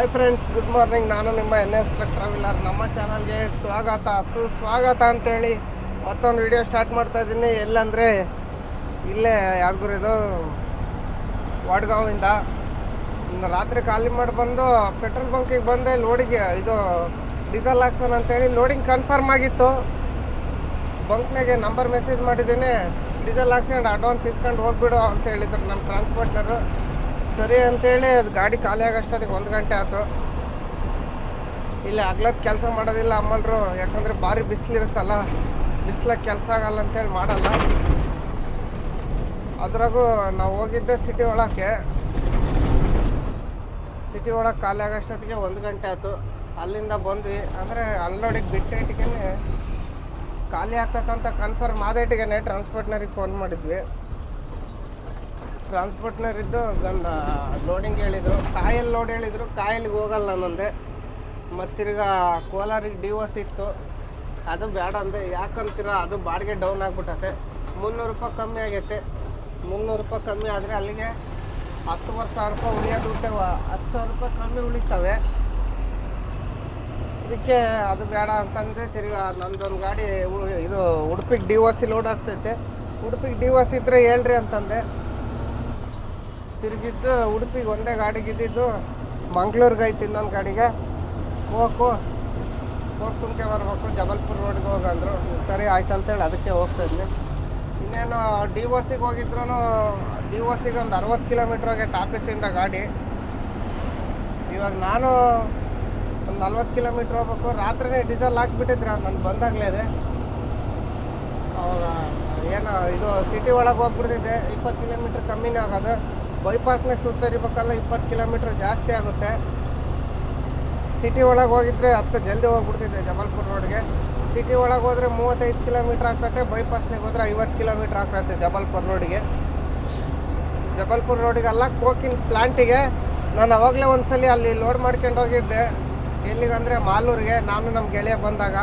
Hi friends good morning ನಾನು ನಿಮ್ಮ N S traveller ನಮ್ಮ ಚಾನಲ್ಗೆ ಸ್ವಾಗತ. ಸುಸ್ವಾಗತ ಅಂತೇಳಿ ಮತ್ತೊಂದು ವಿಡಿಯೋ ಸ್ಟಾರ್ಟ್ ಮಾಡ್ತಾ ಇದ್ದೀನಿ. ಎಲ್ಲಂದರೆ ಇಲ್ಲೇ ಇದು ವಾಡ್ಗಾವಿಂದ. ರಾತ್ರಿ ಖಾಲಿ ಮಾಡಿ ಬಂದು ಪೆಟ್ರೋಲ್ ಬಂಕಿಗೆ ಬಂದೆ. ಲೋಡಿಗೆ ಇದು ಡೀಸೆಲ್ ಹಾಕ್ಸೋಣ ಅಂತೇಳಿ ಲೋಡಿಂಗ್ ಕನ್ಫರ್ಮ್ ಆಗಿತ್ತು. ಬಂಕ್ನಾಗೆ ನಂಬರ್ ಮೆಸೇಜ್ ಮಾಡಿದ್ದೀನಿ. ಡೀಸೆಲ್ ಹಾಕ್ಸ್ಕೊಂಡು ಅಡ್ವಾನ್ಸ್ ಇಸ್ಕೊಂಡು ಹೋಗ್ಬಿಡು ಅಂತ ಹೇಳಿದ್ರು ನಮ್ಮ ಟ್ರಾನ್ಸ್ಪೋರ್ಟ್ನರು ಸರಿ ಅಂತೇಳಿ ಅದು ಗಾಡಿ ಖಾಲಿ ಆಗೋಷ್ಟೊತ್ತಿಗೆ ಒಂದು ಗಂಟೆ ಆಯ್ತು. ಇಲ್ಲಿ ಹಗ್ಲತ್ ಕೆಲಸ ಮಾಡೋದಿಲ್ಲ ಅಮ್ಮಲ್ರು, ಯಾಕಂದರೆ ಭಾರಿ ಬಿಸಿಲಿರುತ್ತಲ್ಲ ಬಿಸ್ಲಾಗ ಕೆಲಸ ಆಗಲ್ಲ ಅಂತೇಳಿ ಮಾಡಲ್ಲ. ಅದ್ರಾಗೂ ನಾವು ಹೋಗಿದ್ದೆ ಸಿಟಿ ಒಳಕ್ಕೆ. ಸಿಟಿ ಒಳಗೆ ಖಾಲಿ ಆಗೋಷ್ಟೊತ್ತಿಗೆ ಒಂದು ಗಂಟೆ ಆಯ್ತು. ಅಲ್ಲಿಂದ ಬಂದ್ವಿ. ಅಂದರೆ ಅನ್ಲೋಡಿಗೆ ಬಿಟ್ಟೇಟಿಗೆ ಖಾಲಿ ಆಗ್ತಕ್ಕಂಥ ಕನ್ಫರ್ಮ್ ಆದೇಟಿಗೆ ಟ್ರಾನ್ಸ್ಪೋರ್ಟ್ನರಿಗೆ ಫೋನ್ ಮಾಡಿದ್ವಿ. ಟ್ರಾನ್ಸ್ಪೋರ್ಟ್ನರಿದ್ದು ಗಂಡ ಲೋಡಿಂಗ್ ಹೇಳಿದರು. ಕಾಯಲ್ಲಿ ಲೋಡ್ ಹೇಳಿದರು. ಕಾಯಲ್ಲಿಗೆ ಹೋಗಲ್ಲ ನಂದೆ. ಮತ್ತಿರ್ಗ ಕೋಲಾರಿಗೆ ಡಿವೋರ್ಸ್ ಇತ್ತು. ಅದು ಬೇಡ ಅಂದೆ. ಯಾಕಂತೀರ, ಅದು ಬಾಡಿಗೆ ಡೌನ್ ಆಗಿಬಿಟ್ಟತೆ ಮುನ್ನೂರು ರೂಪಾಯಿ ಕಮ್ಮಿ ಆಗೈತೆ. ಮುನ್ನೂರು ರೂಪಾಯಿ ಕಮ್ಮಿ ಆದರೆ ಅಲ್ಲಿಗೆ ಹತ್ತುವರೆ ಸಾವಿರ ರೂಪಾಯಿ ಉಳಿಯೋದು ಹತ್ತು ಸಾವಿರ ರೂಪಾಯಿ ಕಮ್ಮಿ ಉಳಿತವೆ. ಅದಕ್ಕೆ ಅದು ಬೇಡ ಅಂತಂದರೆ ತಿರ್ಗಿ ನಂದೊಂದು ಗಾಡಿ ಇದು ಉಡುಪಿಗೆ ಡಿ ಓ ಸಿ ಲೋಡ್ ಆಗ್ತೈತೆ. ಉಡುಪಿಗೆ ಡಿ ಓ ಸಿ ಇದ್ರೆ ಹೇಳ್ರಿ ಅಂತಂದೆ. ತಿರುಗಿದ್ದು, ಉಡುಪಿಗೆ ಒಂದೇ ಗಾಡಿ ಇದ್ದಿದ್ದು ಮಂಗ್ಳೂರಿಗೆ ಐತಿ ಇನ್ನೊಂದು ಗಾಡಿಗೆ. ಹೋಗು ಹೋಗಿ ತುಮಕೆ ಬರಬೇಕು, ಜಬಲ್ಪುರ್ ರೋಡ್ಗೆ ಹೋಗಂದ್ರು ಸರಿ, ಆಯ್ತು ಅಂತೇಳಿ ಅದಕ್ಕೆ ಹೋಗ್ತಾ ಇದ್ವಿ. ಇನ್ನೇನು, ಡಿ ಓ ಸಿಗೆ ಹೋಗಿದ್ರು ಡಿ ಓ ಸಿಗೆ ಒಂದು ಅರವತ್ತು ಕಿಲೋಮೀಟ್ರಿಗೆ ಟಾಪಿಸಿಂದ ಗಾಡಿ. ಇವಾಗ ನಾನು ಒಂದು ನಲ್ವತ್ತು ಕಿಲೋಮೀಟ್ರ್ ಹೋಗ್ಬೇಕು. ರಾತ್ರಿನೇ ಡೀಸೆಲ್ ಹಾಕ್ಬಿಟ್ಟಿದ್ರೆ ನಾನು ಬಂದಾಗಲೇ ಅವಾಗ, ಏನು, ಇದು ಸಿಟಿ ಒಳಗೆ ಹೋಗ್ಬಿಡ್ತಿದ್ದೆ. ಇಪ್ಪತ್ತು ಕಿಲೋಮೀಟ್ರ್ ಕಮ್ಮಿನೇ ಆಗೋದು. ಬೈಪಾಸ್ನಾಗ ಸುತ್ತರಿಬೇಕಲ್ಲ ಇಪ್ಪತ್ತು ಕಿಲೋಮೀಟ್ರ್ ಜಾಸ್ತಿ ಆಗುತ್ತೆ. ಸಿಟಿ ಒಳಗೆ ಹೋಗಿದ್ರೆ ಹತ್ತು ಜಲ್ದಿ ಹೋಗ್ಬಿಡ್ತಿದ್ದೆ ಜಬಲ್ಪುರ್ ರೋಡ್ಗೆ. ಸಿಟಿ ಒಳಗೆ ಹೋದರೆ ಮೂವತ್ತೈದು ಕಿಲೋಮೀಟ್ರ್ ಆಗ್ತೈತೆ ಬೈಪಾಸ್ನಾಗ ಹೋದರೆ ಐವತ್ತು ಕಿಲೋಮೀಟ್ರ್ ಆಗ್ತೈತೆ ಜಬಲ್ಪುರ್ ರೋಡಿಗೆ. ಜಬಲ್ಪುರ್ ರೋಡಿಗೆಲ್ಲ, ಕೋಕಿನ್ ಪ್ಲ್ಯಾಂಟಿಗೆ ನಾನು ಅವಾಗಲೇ ಒಂದ್ಸಲಿ ಅಲ್ಲಿ ಲೋಡ್ ಮಾಡ್ಕೊಂಡು ಹೋಗಿದ್ದೆ. ಎಲ್ಲಿಗಂದರೆ ಮಾಲೂರಿಗೆ, ನಾನು ನಮ್ಮ ಗೆಳೆಯ ಬಂದಾಗ.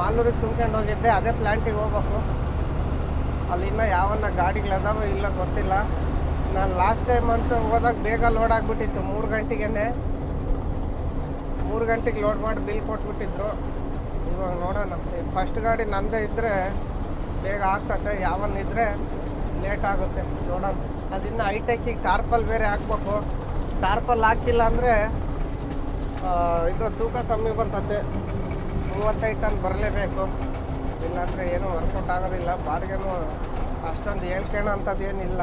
ಮಾಲೂರಿಗೆ ತುಂಬ್ಕೊಂಡು ಹೋಗಿದ್ದೆ, ಅದೇ ಪ್ಲ್ಯಾಂಟಿಗೆ ಹೋಗ್ಬೇಕು. ಅಲ್ಲಿ ಇನ್ನೂ ಯಾವನ್ನ ಗಾಡಿಗಳದಾವ ಇಲ್ಲ ಗೊತ್ತಿಲ್ಲ. ನಾನು ಲಾಸ್ಟ್ ಟೈಮ್ ಅಂತ ಹೋದಾಗ ಬೇಗ ಲೋಡ್ ಆಗಿಬಿಟ್ಟಿತ್ತು. ಮೂರು ಗಂಟೆಗೆ ಮೂರು ಗಂಟೆಗೆ ಲೋಡ್ ಮಾಡಿ ಬಿಲ್ ಕೊಟ್ಬಿಟ್ಟಿದ್ರು. ಇವಾಗ ನೋಡೋಣ. ಫಸ್ಟ್ ಗಾಡಿ ನಂದೇ ಇದ್ದರೆ ಬೇಗ ಆಗ್ತದೆ ಯಾವನ್ನ ಇದ್ದರೆ ಲೇಟ್ ಆಗುತ್ತೆ. ನೋಡೋಣ. ಅದಿನ್ನು ಹೈಟೆಕ್ಕಿಗೆ ಟಾರ್ಪಲ್ ಬೇರೆ ಹಾಕ್ಬೇಕು. ಟಾರ್ಪಲ್ ಹಾಕಿಲ್ಲ ಅಂದರೆ ಇದು ತೂಕ ಕಮ್ಮಿ ಬರ್ತದೆ ಮೂವತ್ತೈದು ಟನ್ ಬರಲೇಬೇಕು. ಇಲ್ಲಾಂದರೆ ಏನೂ ವರ್ಕೌಟ್ ಆಗೋದಿಲ್ಲ. ಬಾಡಿಗೆನೂ ಅಷ್ಟೊಂದು ಹೇಳ್ಕೊಳ್ಳೋ ಅಂಥದ್ದು ಏನಿಲ್ಲ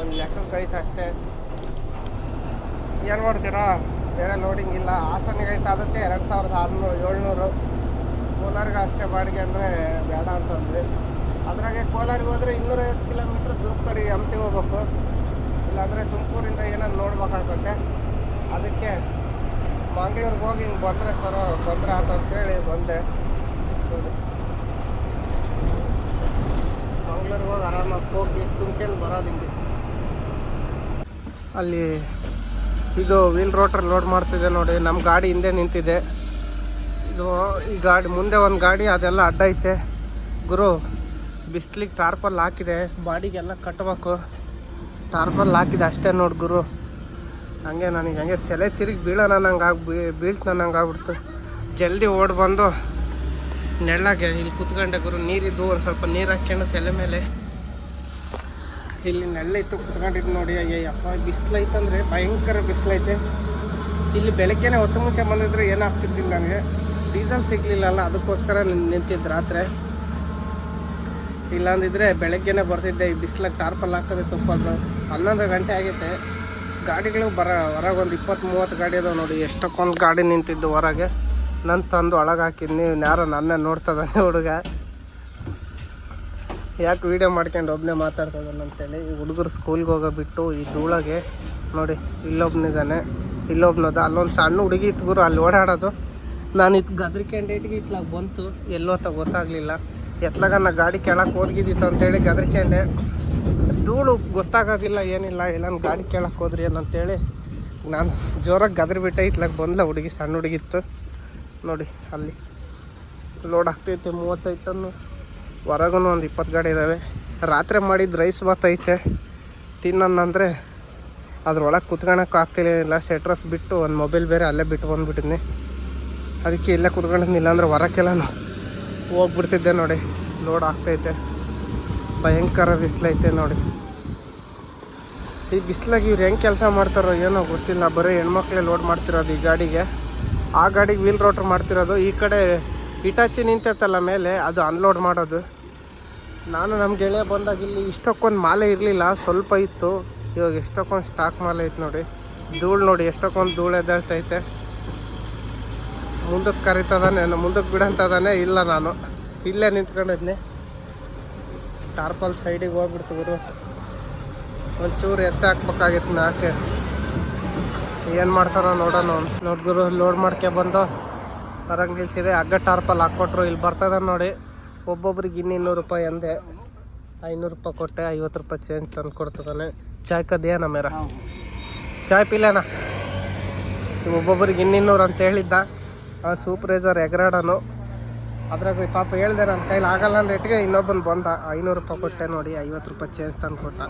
ಒಂದು ಲೆಕ್ಕಕ್ಕೆ ಐತೆ ಅಷ್ಟೇ. ಏನು ಮಾಡ್ತೀರಾ? ಬೇರೆ ಲೋಡಿಂಗ್ ಇಲ್ಲ. ಹಾಸನಿಗೆ ಐತೆ ಅದಕ್ಕೆ ಎರಡು ಸಾವಿರದ ಆರುನೂರು, ಏಳ್ನೂರು. ಕೋಲಾರ್ಗೆ ಅಷ್ಟೇ ಬಾಡಿಗೆ ಅಂದರೆ ಬೇಡ ಅಂತಂದ್ವಿ ಅದ್ರಾಗೆ ಕೋಲಾರಿಗೆ ಹೋದರೆ ಇನ್ನೂರೈವತ್ತು ಕಿಲೋಮೀಟ್ರ್ ದುರ್ಗರಿಗೆ ಹಂಪಿ ಹೋಗ್ಬೇಕು. ಇಲ್ಲಾಂದರೆ ತುಮಕೂರಿಂದ ಏನಾದ್ರು ನೋಡ್ಬೇಕಾಗುತ್ತೆ. ಅದಕ್ಕೆ ಮಂಗಳೂರಿಗೆ ಹೋಗಿ ಹಿಂಗೆ ಬಂದರೆ ಸರೋ ತೊಂದರೆ ಆಯ್ತು ಅಂತೇಳಿ ಬಂದೆ. ಮಂಗಳೂರಿಗೆ ಹೋಗಿ ಆರಾಮಾಗಿ ಹೋಗಿ ತುಂಬ್ಕೊಂಡು ಬರೋದು ಅಲ್ಲಿ ಇದು ವೀಲ್ ರೋಟರ್ ಲೋಡ್ ಮಾಡ್ತಿದೆ ನೋಡಿ ನಮ್ಮ ಗಾಡಿ ಹಿಂದೆ ನಿಂತಿದೆ. ಇದು ಈ ಗಾಡಿ ಮುಂದೆ ಒಂದು ಗಾಡಿ, ಅದೆಲ್ಲ ಅಡ್ಡ ಐತೆ. ಗುರು, ಬಿಸ್ಲಿಗೆ ಟಾರ್ಪಲ್ ಹಾಕಿದೆ, ಬಾಡಿಗೆಲ್ಲ ಕಟ್ಟಬೇಕು ಟಾರ್ಪಲ್ ಹಾಕಿದೆ ಅಷ್ಟೇ ನೋಡಿ ಗುರು. ಹಂಗೆ ನನಗೆ, ಹಂಗೆ ತಲೆ ತಿರುಗಿ ಬೀಳೋಣ ನಂಗೆ ಆಗಿ ಬೀಳ್ತು ನಂಗೆ ಆಗ್ಬಿಡ್ತು. ಜಲ್ದಿ ಓಡಿ ಬಂದು ನೆಳ್ಳಾಗೆ ಇಲ್ಲಿ ಕುತ್ಕೊಂಡೆ ಗುರು, ನೀರಿದ್ದು ಒಂದು ಸ್ವಲ್ಪ ನೀರು ಹಾಕ್ಕೊಂಡು ತಲೆ ಮೇಲೆ. ಇಲ್ಲಿ ನೆಳ್ಳಿತ್ತು ಕುತ್ಕೊಂಡಿದ್ದು ನೋಡಿ ಅಯ್ಯಪ್ಪ ಬಿಸಿಲೈತಂದ್ರೆ ಭಯಂಕರ ಬಿಸಿಲೈತೆ. ಇಲ್ಲಿ ಬೆಳಗ್ಗೆನೆ ಹೊತ್ತು ಮುಂಚೆ ಬಂದಿದ್ರೆ ಏನಾಗ್ತಿದ್ದಿಲ್ಲ ನನಗೆ. ಡೀಸೆಲ್ ಸಿಗಲಿಲ್ಲಲ್ಲ, ಅದಕ್ಕೋಸ್ಕರ ನಿಂತಿದ್ದು ರಾತ್ರಿ. ಇಲ್ಲಾಂದಿದ್ರೆ ಬೆಳಗ್ಗೆನೆ ಬರ್ತಿದ್ದೆ, ಈ ಬಿಸಿಲಾಗಿ ಟಾರ್ಪಲ್ ಹಾಕೋದೆ ತುಪ್ಪದ್ದು ಹನ್ನೊಂದು ಗಂಟೆ ಆಗೈತೆ ಗಾಡಿಗಳು ಬರ, ಹೊರಗೆ ಒಂದು ಇಪ್ಪತ್ತು ಮೂವತ್ತು ಗಾಡಿ ಅದಾವೆ ನೋಡಿ, ಎಷ್ಟಕ್ಕೊಂದು ಗಾಡಿ ನಿಂತಿದ್ದು ಹೊರಗೆ. ನನ್ನ ತಂದು ಒಳಗೆ ಹಾಕಿದ್ನಿ ಯಾರೋ ನನ್ನ ನೋಡ್ತದಾನೆ ಹುಡುಗ. ಯಾಕೆ ವೀಡಿಯೋ ಮಾಡ್ಕೊಂಡು ಒಬ್ಬನೇ ಮಾತಾಡ್ತಾಯಿದ್ದಾನಂತೇಳಿ ಅಂತೇಳಿ. ಈ ಹುಡುಗರು ಸ್ಕೂಲ್ಗೆ ಹೋಗೋ ಬಿಟ್ಟು ಈ ಧೂಳಗೆ ನೋಡಿ ಇಲ್ಲೊಬ್ನಿದ್ದಾನೆ ಇಲ್ಲೊಬ್ನದ, ಅಲ್ಲೊಂದು ಸಣ್ಣ ಹುಡುಗಿ ಇತ್ತು ಗುರು, ಅಲ್ಲಿ ಓಡಾಡೋದು. ನಾನು ಇದು ಗದ್ರಿಕೆಂಡು ಇಟ್ಗೆ ಇತ್ಲಾಗ ಬಂತು ಎಲ್ಲೋತ ಗೊತ್ತಾಗಲಿಲ್ಲ. ಎತ್ಲಾಗ ನಾ ಗಾಡಿ ಕೇಳಕ್ಕೆ ಹೋಗಿದ್ದಿತ್ತು ಅಂತೇಳಿ ಗದ್ರಿಕೆಂಡೆ ಧೂಳು ಗೊತ್ತಾಗೋದಿಲ್ಲ, ಏನಿಲ್ಲ ಇಲ್ಲ ಗಾಡಿ ಕೇಳಕ್ಕೆ ಹೋದ್ರಿ ಏನಂತೇಳಿ ನಾನು ಜೋರಾಗಿ ಗದ್ರಿಬಿಟ್ಟೆ, ಇತ್ಲಾಗ ಬಂದ್ಲ ಹುಡುಗಿ, ಸಣ್ಣ ಹುಡುಗಿತ್ತು ನೋಡಿ, ಅಲ್ಲಿ ಲೋಡ್ ಆಗ್ತೈತೆ ಮೂವತ್ತೈದು ಟನ್ನು ಹೊರಗೂ ಒಂದು ಇಪ್ಪತ್ತು ಗಾಡಿ ಇದ್ದಾವೆ ರಾತ್ರಿ ಮಾಡಿದ ರೈಸ್ ಐತೆ. ತಿನ್ನೋಣ ಅಂದರೆ ಅದ್ರೊಳಗೆ ಕುತ್ಕೊಳಕ್ಕೆ ಆಗ್ತಿಲ್ಲ ಸೆಟ್ರಸ್ ಬಿಟ್ಟು ಒಂದು ಮೊಬೈಲ್ ಬೇರೆ ಅಲ್ಲೇ ಬಿಟ್ಟು ಬಂದುಬಿಟ್ಟಿದ್ನಿ. ಅದಕ್ಕೆ ಇಲ್ಲೇ ಕುತ್ಕೊಂಡಿದ್ನಿಲ್ಲ ಅಂದ್ರೆ ಹೊರಕ್ಕೆಲ್ಲ ಹೋಗ್ಬಿಡ್ತಿದ್ದೆ ನೋಡಿ. ಲೋಡ್ ಆಗ್ತೈತೆ. ಭಯಂಕರ ಬಿಸಿಲೈತೆ ನೋಡಿ. ಈ ಬಿಸಿಲಾಗಿ ಇವ್ರು ಹೆಂಗೆ ಕೆಲಸ ಮಾಡ್ತಾರೋ ಏನೋ ಗೊತ್ತಿಲ್ಲ. ಬರೀ ಹೆಣ್ಮಕ್ಳೇ ಲೋಡ್ ಮಾಡ್ತಿರೋದು ಈ ಗಾಡಿಗೆ. ಆ ಗಾಡಿಗೆ ವೀಲ್ ರೋಟ್ರ್ ಮಾಡ್ತಿರೋದು. ಈ ಕಡೆ ಇಟಾಚಿ ನಿಂತೈತಲ್ಲ ಮೇಲೆ, ಅದು ಅನ್ಲೋಡ್ ಮಾಡೋದು. ನಾನು ನಮ್ಮ ಗೆಳೆಯ ಬಂದಾಗ ಇಲ್ಲಿ ಇಷ್ಟಕ್ಕೊಂದು ಮಾಲೆ ಇರಲಿಲ್ಲ, ಸ್ವಲ್ಪ ಇತ್ತು. ಇವಾಗ ಎಷ್ಟಕ್ಕೊಂದು ಸ್ಟಾಕ್ ಮಾಲೆ ಐತೆ ನೋಡಿ. ಧೂಳು ನೋಡಿ, ಎಷ್ಟಕ್ಕೊಂದು ಧೂಳು ಎದ್ದಾಳ್ತೈತೆ ಮುಂದಕ್ಕೆ ಕರಿತದಾನೆ ಮುಂದಕ್ಕೆ ಬಿಡಂತದಾನೆ ಇಲ್ಲ ನಾನು. ಇಲ್ಲೇ ನಿಂತ್ಕೊಂಡಿದ್ನಿ. ಟಾರ್ಪಲ್ ಸೈಡಿಗೆ ಹೋಗ್ಬಿಡ್ತು ಗುರು. ಒಂಚೂರು ಎತ್ತ ಹಾಕ್ಬೇಕಾಗಿತ್ತು ನಾಕೆ ಏನು ಮಾಡ್ತಾರೋ ನೋಡೋಣ ನೋಡಿ ಗುರು ಲೋಡ್ ಮಾಡ್ಕೆ ಬಂದು. ಹೊರಗೆ ನಿಲ್ಸಿದೆ ಹಗ್ಗ ಟಾರ್ಪಲ್ ಹಾಕ್ಕೊಟ್ರು. ಇಲ್ಲಿ ಬರ್ತದ ನೋಡಿ. ಒಬ್ಬೊಬ್ರಿಗೆ ಇನ್ನೂರು ರೂಪಾಯಿ ಅಂದೆ. ಐನೂರು ರೂಪಾಯಿ ಕೊಟ್ಟೆ, ಐವತ್ತು ರೂಪಾಯಿ ಚೇಂಜ್ ತಂದು ಕೊಡ್ತದಾನೆ ಚಾಯ್ ಕದೇನ ಮೇರ? ಚಾಯ್ ಪಿಲೇನ ಒಬ್ಬೊಬ್ರಿಗೆ ಇನ್ನಿನ್ನೂರು ಅಂತ ಹೇಳಿದ್ದ. ಆ ಸೂಪ್ರೈಸರ್ ಎಗ್ರಾಡನು ಅದ್ರಾಗ ಪಾಪ ಹೇಳ್ದೆ ನನ್ನ ಕೈಲಿ ಆಗಲ್ಲ ಅಂದ ಇಟ್ಟಿಗೆ ಇನ್ನೊಬ್ಬನು ಬಂದ. ಐನೂರು ರೂಪಾಯಿ ಕೊಟ್ಟೆ ನೋಡಿ, ಐವತ್ತು ರೂಪಾಯಿ ಚೇಂಜ್ ತಂದು ಕೊಟ್ಟ.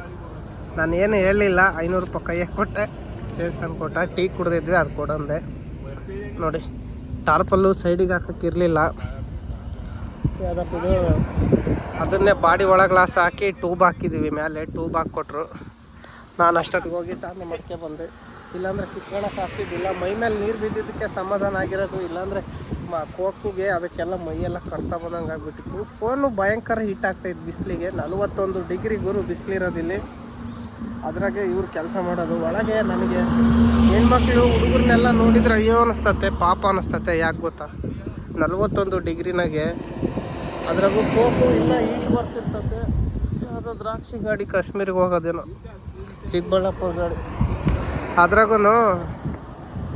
ನಾನು ಏನು ಹೇಳಿಲ್ಲ ಐನೂರು ರೂಪಾಯಿ ಕೈಯಾಗೆ ಕೊಟ್ಟೆ ಚೇಂಜ್ ತಂದು ಕೊಟ್ಟ. ಟೀ ಕುಡ್ದಿದ್ವಿ ಅದು ಕೊಡಂದೆ. ನೋಡಿ, ಟಾರ್ಪಲ್ಲು ಸೈಡಿಗೆ ಹಾಕಕ್ಕೆ ಇರಲಿಲ್ಲ. ಅದನ್ನೇ ಬಾಡಿ ಒಳಗೆ ಗ್ಲಾಸ್ ಹಾಕಿ ಟ್ಯೂಬ್ ಹಾಕಿದ್ದೀವಿ ಮೇಲೆ ಟ್ಯೂಬ್ ಹಾಕ್ಕೊಟ್ರು. ನಾನು ಅಷ್ಟೊತ್ತಿಗೆ ಹೋಗಿ ಸಾಧನೆ ಮಾಡ್ಕೆ ಬಂದೆ. ಇಲ್ಲಾಂದ್ರೆ ಕಿತ್ಕೊಳಕ್ಕೆ ಆಗ್ತಿದ್ದಿಲ್ಲ. ಮೈ ಮೇಲೆ ನೀರು ಬಿದ್ದಿದ್ದಕ್ಕೆ ಸಮಾಧಾನ ಆಗಿರೋದು. ಇಲ್ಲಾಂದರೆ ಮಾ, ಕೋಕಿಗೆ ಅದಕ್ಕೆಲ್ಲ ಮೈಯೆಲ್ಲ ಕಡ್ತಾ ಬಂದಂಗೆ ಆಗ್ಬಿಟ್ಟಿತ್ತು. ಫೋನು ಭಯಂಕರ ಹೀಟ್ ಆಗ್ತೈತೆ ಬಿಸಿಲಿಗೆ. ನಲವತ್ತೊಂದು ಡಿಗ್ರಿ ಗುರು ಬಿಸಿಲಿರೋದಿಲ್ಲಿ ಅದ್ರಾಗೆ ಇವ್ರು ಕೆಲಸ ಮಾಡೋದು. ಒಳಗೆ ನನಗೆ ಹೆಣ್ಮಕ್ಳು ಹುಡುಗರನ್ನೆಲ್ಲ ನೋಡಿದ್ರೆ ಅಯ್ಯೋ ಅನಿಸ್ತತೆ, ಪಾಪ ಅನಿಸ್ತತೆ. ಯಾಕೆ ಗೊತ್ತಾ? ನಲವತ್ತೊಂದು ಡಿಗ್ರಿನಾಗೆ ಅದ್ರಾಗೂ ಕೋಕು ಇಲ್ಲ, ಈಗ ಬರ್ತಿರ್ತತೆ. ಅದು ದ್ರಾಕ್ಷಿ ಗಾಡಿ ಕಾಶ್ಮೀರಿಗೆ ಹೋಗೋದೇನೋ. ಚಿಕ್ಕಬಳ್ಳಾಪುರ ಗಾಡಿ. ಅದ್ರಾಗೂ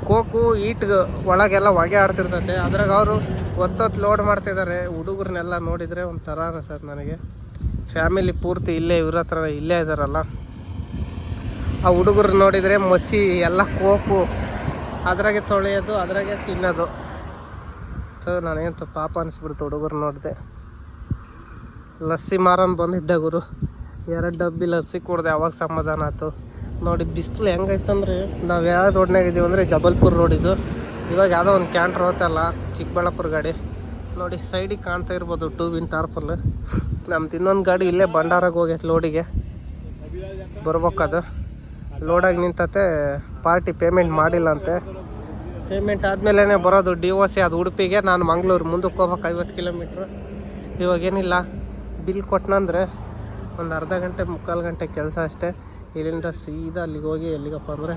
ಕೋಕು ಈಟ್ಗೆ ಒಳಗೆಲ್ಲ ಹೊಗೆ ಆಡ್ತಿರ್ತೈತೆ. ಅದ್ರಾಗ ಅವರು ಒತ್ತೊತ್ತು ಲೋಡ್ ಮಾಡ್ತಿದ್ದಾರೆ ಹುಡುಗರನ್ನೆಲ್ಲ ನೋಡಿದರೆ ಒಂಥರ ಅನಿಸ್ತದೆ ನನಗೆ. ಫ್ಯಾಮಿಲಿ ಪೂರ್ತಿ ಇಲ್ಲೇ, ಇವ್ರ ಹತ್ರ ಇಲ್ಲೇ ಇದ್ದಾರಲ್ಲ ಆ ಹುಡುಗರು ನೋಡಿದರೆ ಮಸಿ, ಎಲ್ಲ ಕೋಕು ಅದ್ರಾಗೆ ತೊಳೆಯೋದು, ಅದ್ರಾಗೆ ತಿನ್ನೋದು. ಸೊ ನನಗಂತೂ ಪಾಪ ಅನಿಸ್ಬಿಡ್ತು ಹುಡುಗರು ನೋಡಿದೆ. ಲಸ್ಸಿ ಮಾರನ್ ಬಂದಿದ್ದ ಗುರು. ಎರಡು ಡಬ್ಬಿ ಲಸ್ಸಿ ಕುಡ್ದೆ, ಅವಾಗ ಸಮಾಧಾನ ಆಯ್ತು. ನೋಡಿ, ಬಿಸಿಲು ಹೆಂಗೈತಂದ್ರೆ, ನಾವು ಯಾವ ರೋಡ್ನಾಗ ಇದೀವಿ ಅಂದರೆ ಜಬಲ್ಪುರ್ ರೋಡ್ ಇದು. ಇವಾಗ ಯಾವುದೋ ಒಂದು ಕ್ಯಾಂಟ್ರ್ ಹೋತಲ್ಲ ಚಿಕ್ಕಬಳ್ಳಾಪುರ ಗಾಡಿ. ನೋಡಿ, ಸೈಡಿಗೆ ಕಾಣ್ತಾ ಇರ್ಬೋದು ಟೂ ವಿನ್ ಟಾರ್ಪಲ್. ನಮ್ದು ಇನ್ನೊಂದು ಗಾಡಿ ಇಲ್ಲೇ ಭಂಡಾರಾಗ ಹೋಗೈತೆ ಲೋಡಿಗೆ. ಬರ್ಬೇಕದು. ಲೋಡಾಗಿ ನಿಂತತೆ, ಪಾರ್ಟಿ ಪೇಮೆಂಟ್ ಮಾಡಿಲ್ಲ ಅಂತೆ ಪೇಮೆಂಟ್ ಆದಮೇಲೆ ಬರೋದು ಡಿ ಒ ಸಿ, ಅದು ಉಡುಪಿಗೆ. ನಾನು ಮಂಗಳೂರು, ಮುಂದಕ್ಕೆ ಹೋಗ್ಬೇಕು ಐವತ್ತು ಕಿಲೋಮೀಟ್ರ್. ಇವಾಗೇನಿಲ್ಲ. ಬಿಲ್ ಕೊಟ್ಟನಂದ್ರೆ ಒಂದು ಅರ್ಧ ಗಂಟೆ, ಮುಕ್ಕಾಲು ಗಂಟೆ ಕೆಲಸ ಅಷ್ಟೇ. ಇಲ್ಲಿಂದ ಸೀದಾ ಅಲ್ಲಿಗೆ ಹೋಗಿ ಎಲ್ಲಿಗಪ್ಪ ಅಂದರೆ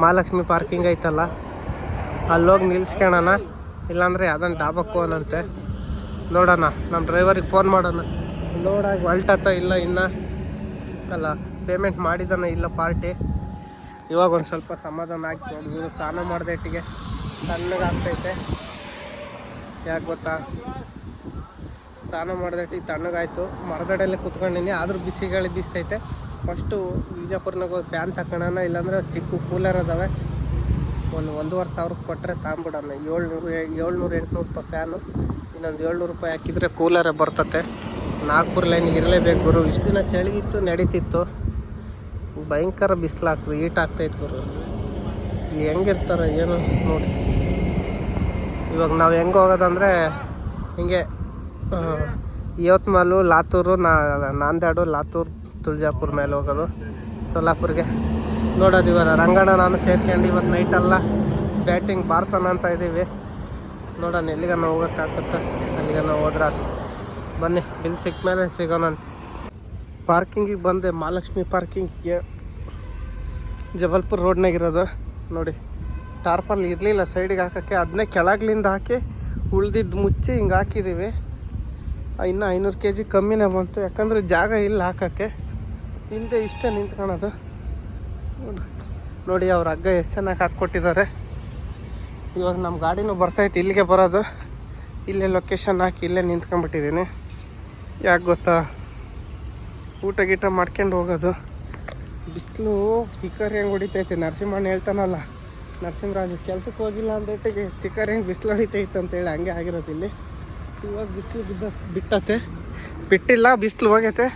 ಮಹಾಲಕ್ಷ್ಮಿ ಪಾರ್ಕಿಂಗ್ ಐತಲ್ಲ, ಅಲ್ಲೋಗಿ ನಿಲ್ಸ್ಕೊಳಣ ಇಲ್ಲಾಂದರೆ ಯಾವ್ದೊಂದು ಡಾಬಕ್ಕೆ ಹೋಗೋಣಂತೆ ನೋಡೋಣ ನಮ್ಮ ಡ್ರೈವರಿಗೆ ಫೋನ್ ಮಾಡೋಣ. ಲೋಡಾಗಿ ಹೊಲ್ಟತ್ತ ಇಲ್ಲ ಇನ್ನು? ಅಲ್ಲ ಪೇಮೆಂಟ್ ಮಾಡಿದಾನ ಇಲ್ಲ ಪಾರ್ಟಿ ಇವಾಗ ಒಂದು ಸ್ವಲ್ಪ ಸಮಾಧಾನ ಆಗಿ ಸ್ನಾನ ಸ್ನಾನ ಮಾಡ್ದೆಟ್ಟಿಗೆ ತಣ್ಣಗಾಗ್ತೈತೆ. ಯಾಕೆ ಗೊತ್ತಾ? ಸ್ನಾನ ಮಾಡ್ದಟ್ಟಿಗೆ ತಣ್ಣಗಾಯ್ತು. ಮರಗಡೆಯಲ್ಲೇ ಕುತ್ಕೊಂಡಿನಿ ಆದರೂ ಬಿಸಿ ಗಾಳಿ ಬೀಸ್ತೈತೆ. ಫಸ್ಟು ಬಿಜಾಪುರ್ನಾಗ ಹೋಗಿ ಫ್ಯಾನ್ ತಗೊಳೋಣ ಇಲ್ಲಾಂದ್ರೆ ಚಿಕ್ಕ ಕೂಲರ್ ಅದಾವೆ. ಒಂದು ಒಂದೂವರೆ ಸಾವಿರಕ್ಕೆ ಕೊಟ್ಟರೆ ತಗೊಂಬಿಡೋಣ ಏಳ್ನೂರು ಏಳ್ನೂರು ಎಂಟುನೂರು ರೂಪಾಯಿ ಫ್ಯಾನು. ಇನ್ನೊಂದು ಏಳ್ನೂರು ರೂಪಾಯಿ ಹಾಕಿದರೆ ಕೂಲರೇ ಬರ್ತತೆ. ನಾಗ್ಪುರ್ ಲೈನ್ ಇರಲೇಬೇಕು ಗುರು. ಇಷ್ಟು ದಿನ ಚಳಿಗಿತ್ತು, ನಡೀತಿತ್ತು. ಭಯಂಕರ ಬಿಸಿಲಾಗ್ತದೆ. ಹೀಟ್ ಆಗ್ತೈತೆ ಗುರು. ಹೆಂಗಿರ್ತಾರೆ, ಏನು ನೋಡಿ. ಇವಾಗ ನಾವು ಹೆಂಗೆ ಹೋಗೋದಂದರೆ, ಹಿಂಗೆ ಇವತ್ಮಾಲು ಲಾತೂರು, ನಾ ನಾಂದೇಡು ಲಾತೂರು, ತುಳಜಾಪುರ ಮೇಲೆ ಹೋಗೋದು. ಸೋಲಾಪುರ್ಗೆ ನೋಡೋದು ಇವಾಗ. ರಂಗಣ್ಣ ನಾನು ಸೇರ್ಕೊಂಡು ಇವತ್ತು ನೈಟೆಲ್ಲ ಬ್ಯಾಟಿಂಗ್ ಬಾರ್ಸೋಣ ಅಂತ ಇದ್ದೀವಿ ನೋಡೋಣ ಎಲ್ಲಿಗನ ಹೋಗೋಕ್ಕಾಗತ್ತೆ. ಅಲ್ಲಿಗನ ಹೋದ್ರೆ. ಬನ್ನಿ ಬಿಲ್ ಸಿಕ್ಕ ಮೇಲೆ ಅಂತ. ಪಾರ್ಕಿಂಗಿಗೆ ಬಂದೆ, ಮಹಾಲಕ್ಷ್ಮಿ ಪಾರ್ಕಿಂಗಿಗೆ. ಜಬಲ್ಪುರ್ ರೋಡ್ನಾಗ ಇರೋದು. ನೋಡಿ, ಟಾರ್ಪಲ್ ಇರಲಿಲ್ಲ ಸೈಡಿಗೆ ಹಾಕೋಕ್ಕೆ. ಅದನ್ನೇ ಕೆಳಗ್ಲಿಂದ ಹಾಕಿ ಉಳ್ದಿದ್ದು ಮುಚ್ಚಿ ಹಿಂಗೆ ಹಾಕಿದ್ದೀವಿ ಇನ್ನು ಐನೂರು ಕೆ ಜಿ ಕಮ್ಮಿನೇ ಬಂತು. ಯಾಕಂದ್ರೆ ಜಾಗ ಇಲ್ಲ ಹಾಕೋಕ್ಕೆ. ಹಿಂದೆ ಇಷ್ಟೇ ನಿಂತ್ಕೊಳೋದು. ನೋಡಿ. ಅವ್ರ ಹಗ್ಗ ಎಷ್ಟು ಚೆನ್ನಾಗಿ ಹಾಕ್ಕೊಟ್ಟಿದ್ದಾರೆ. ಇವಾಗ ನಮ್ಮ ಗಾಡಿನೂ ಬರ್ತೈತೆ, ಇಲ್ಲಿಗೆ ಬರೋದು. ಇಲ್ಲೇ ಲೊಕೇಶನ್ ಹಾಕಿ ಇಲ್ಲೇ ನಿಂತ್ಕೊಂಡ್ಬಿಟ್ಟಿದ್ದೀನಿ. ಯಾಕೆ ಗೊತ್ತಾ? ಊಟ ಗೀಟ ಮಾಡ್ಕೊಂಡು ಹೋಗೋದು. ಬಿಸಿಲು ಚಿಕ್ಕರ್ ಹೆಂಗೆ ಹೊಡಿತೈತೆ. ನರಸಿಂಹಣ್ಣ ಹೇಳ್ತಾನಲ್ಲ, ನರಸಿಂಹರಾಜು ಕೆಲಸಕ್ಕೆ ಹೋಗಿಲ್ಲ ಅಂದೇಟಿಗೆ ತಿಕ್ಕರ್ ಹೆಂಗೆ ಬಿಸಿಲು ಹೊಡಿತೈತೆ ಅಂತೇಳಿ ಹಂಗೆ ಆಗಿರೋದು ಇಲ್ಲಿ. ಇವಾಗ ಬಿಸಿಲು ಬಿದ್ದ ಬಿಟ್ಟತೆ. ಬಿಟ್ಟಿಲ್ಲ, ಬಿಸಿಲು ಹೋಗೈತೆ.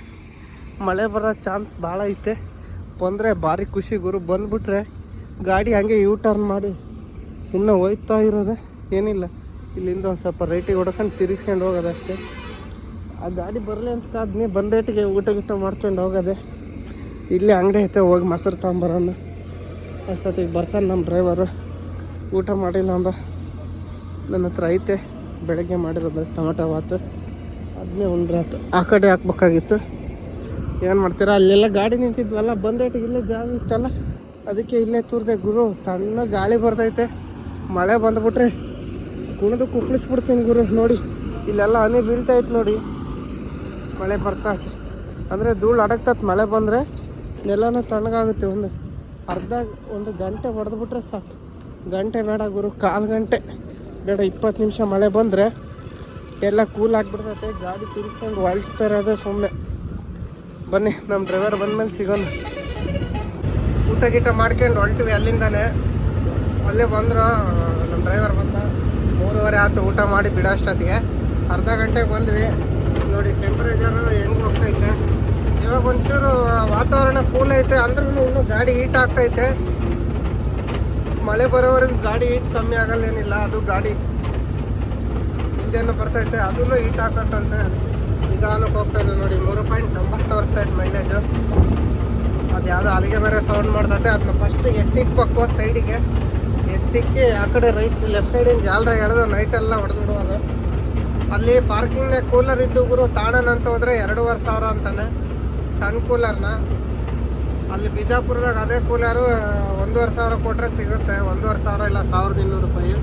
ಮಳೆ ಬರೋ ಚಾನ್ಸ್ ಭಾಳ ಐತೆ. ಬಂದರೆ ಭಾರಿ ಖುಷಿ ಗುರು. ಬಂದುಬಿಟ್ರೆ ಗಾಡಿ ಹಂಗೆ ಯೂ ಟರ್ನ್ ಮಾಡಿ ಸುಮ್ಮನೆ ಹೋಯ್ತಾ ಇರೋದೆ. ಏನಿಲ್ಲ. ಇಲ್ಲಿಂದ ಒಂದು ಸ್ವಲ್ಪ ರೈಟಿಗೆ ಹೊಡ್ಕೊಂಡು ತಿರ್ಗಿಸ್ಕೊಂಡು ಹೋಗೋದಷ್ಟೇ ಆ ಗಾಡಿ ಬರಲಿ ಅಂತ ಕಾದ್ನಿ. ಬಂದೇಟಿಗೆ ಊಟ ಗೀಟ ಮಾಡ್ಕೊಂಡು ಹೋಗೋದೆ. ಇಲ್ಲಿ ಅಂಗಡಿ ಐತೆ, ಹೋಗಿ ಮೊಸರು ತಗೊಂಬರೋಣ. ಅಷ್ಟೊತ್ತಿಗೆ ಬರ್ತಾನೆ ನಮ್ಮ ಡ್ರೈವರು ಊಟ ಮಾಡಿಲ್ಲ ಅಂದ. ನನ್ನ ಹತ್ರ ಐತೆ. ಬೆಳಗ್ಗೆ ಮಾಡಿರೋದು ಟೊಮೆಟೊ ಬಾತು ಅದನ್ನೇ ಉಂಡ್ರಾತು ಆ ಕಡೆ ಹಾಕ್ಬೇಕಾಗಿತ್ತು. ಏನು ಮಾಡ್ತೀರಾ? ಅಲ್ಲೆಲ್ಲ ಗಾಡಿ ನಿಂತಿದ್ವಲ್ಲ ಬಂದೇಟಿಗೆ ಇಲ್ಲೇ ಜಾಗ ಇತ್ತಲ್ಲ, ಅದಕ್ಕೆ ಇಲ್ಲೇ ತೂರ್ದೆ, ಗುರು ತಣ್ಣ ಗಾಳಿ ಬರ್ತೈತೆ. ಮಳೆ ಬಂದ್ಬಿಟ್ರೆ ಕುಣಿದು ಕುಪ್ಪಳಿಸ್ಬಿಡ್ತೀನಿ ಗುರು, ನೋಡಿ. ಇಲ್ಲೆಲ್ಲ ಹನಿ ಬೀಳ್ತೈತೆ ನೋಡಿ. ಮಳೆ ಬರ್ತಾ ಅಂದರೆ ಧೂಳು ಅಡಗ್ತತ್ ಮಳೆ ಬಂದರೆ ನೆಲನೂ ತಣ್ಣಗಾಗುತ್ತೆ ಒಂದು. ಅರ್ಧ ಒಂದು ಗಂಟೆ ಹೊಡೆದ್ಬಿಟ್ರೆ ಸಾಕು. ಗಂಟೆ ಬೇಡ ಗುರು, ಕಾಲು ಗಂಟೆ. ಬೇಡ ಇಪ್ಪತ್ತು ನಿಮಿಷ ಮಳೆ ಬಂದರೆ ಎಲ್ಲ ಕೂಲ್ ಆಗಿಬಿಡ್ತೈತೆ, ಗಾಡಿ ತಿರ್ಸ್ಕೊಂಡು ವಾಯಿಸ್ತಾರೆ ಅದೇ ಸುಮ್ಮನೆ ಬನ್ನಿ ನಮ್ಮ ಡ್ರೈವರ್ ಬಂದ್ಮೇಲೆ ಸಿಗೋಣ. ಊಟ ಗೀಟ ಮಾಡ್ಕೊಂಡು ಹೊಲ್ಟಿವಿ ಅಲ್ಲಿಂದಾನೆ. ಅಲ್ಲೇ ಬಂದರು ನಮ್ಮ ಡ್ರೈವರ್ ಬಂದ. ಮೂರುವರೆ ಆಯ್ತು ಊಟ ಮಾಡಿ ಬಿಡೋ ಅಷ್ಟೊತ್ತಿಗೆ. ಅರ್ಧ ಗಂಟೆಗೆ ಬಂದ್ವಿ. ನೋಡಿ ಟೆಂಪ್ರೇಚರು ಹೆಂಗೆ ಹೋಗ್ತೈತೆ. ಇವಾಗ ಒಂಚೂರು ವಾತಾವರಣ ಕೂಲ್ ಐತೆ ಅಂದ್ರೂ ಇನ್ನೂ ಗಾಡಿ ಹೀಟ್ ಆಗ್ತೈತೆ. ಮಳೆ ಬರೋವರೆಗೂ ಗಾಡಿ ಹೀಟ್ ಕಮ್ಮಿ ಆಗಲ್ಲೇನಿಲ್ಲ, ಅದು ಗಾಡಿ ಹಿಂದೆನೂ ಬರ್ತೈತೆ, ಅದನ್ನು ಹೀಟ್ ಹಾಕತ್ತಂತೆ ನಿಧಾನಕ್ಕೆ ಹೋಗ್ತಾ ಇದೆ ನೋಡಿ, ಮೂರು ಪಾಯಿಂಟ್ ಒಂಬತ್ತು ತೋರಿಸ್ತಾ ಮೈಲೇಜು ಅದು ಯಾವುದೋ ಅಲ್ಲಿಗೆ ಬೇರೆ ಸೌಂಡ್ ಮಾಡ್ತೈತೆ, ಅದನ್ನ ಫಸ್ಟ್ ಎತ್ತಿಕ್ಬೇಕು ಸೈಡಿಗೆ ಎತ್ತಿಕ್ಕಿ ಆ ಕಡೆ ರೈಟ್ ಲೆಫ್ಟ್ ಸೈಡಿನ ಜಾಲರ ಎಳೆದು ನೈಟೆಲ್ಲ ಹೊಡೆದ್ಬಿಡೋದು. ಅಲ್ಲಿ ಪಾರ್ಕಿಂಗ್ನ ಕೂಲರ್ ಇದ್ದು ಗುರು, ತಾಣನಂತ ಅಂತ ಹೋದ್ರೆ ಎರಡೂವರೆ ಸಾವಿರ ಅಂತಾನೆ. ಸಣ್ಣ ಕೂಲರ್ನ ಅಲ್ಲಿ ಬಿಜಾಪುರದಾಗ ಅದೇ ಕೂಲಿಯಾರು ಒಂದೂವರೆ ಸಾವಿರ ಕೊಟ್ಟರೆ ಸಿಗುತ್ತೆ. ಒಂದೂವರೆ ಸಾವಿರ ಇಲ್ಲ, ಸಾವಿರದ ಇನ್ನೂರು ರೂಪಾಯಿ.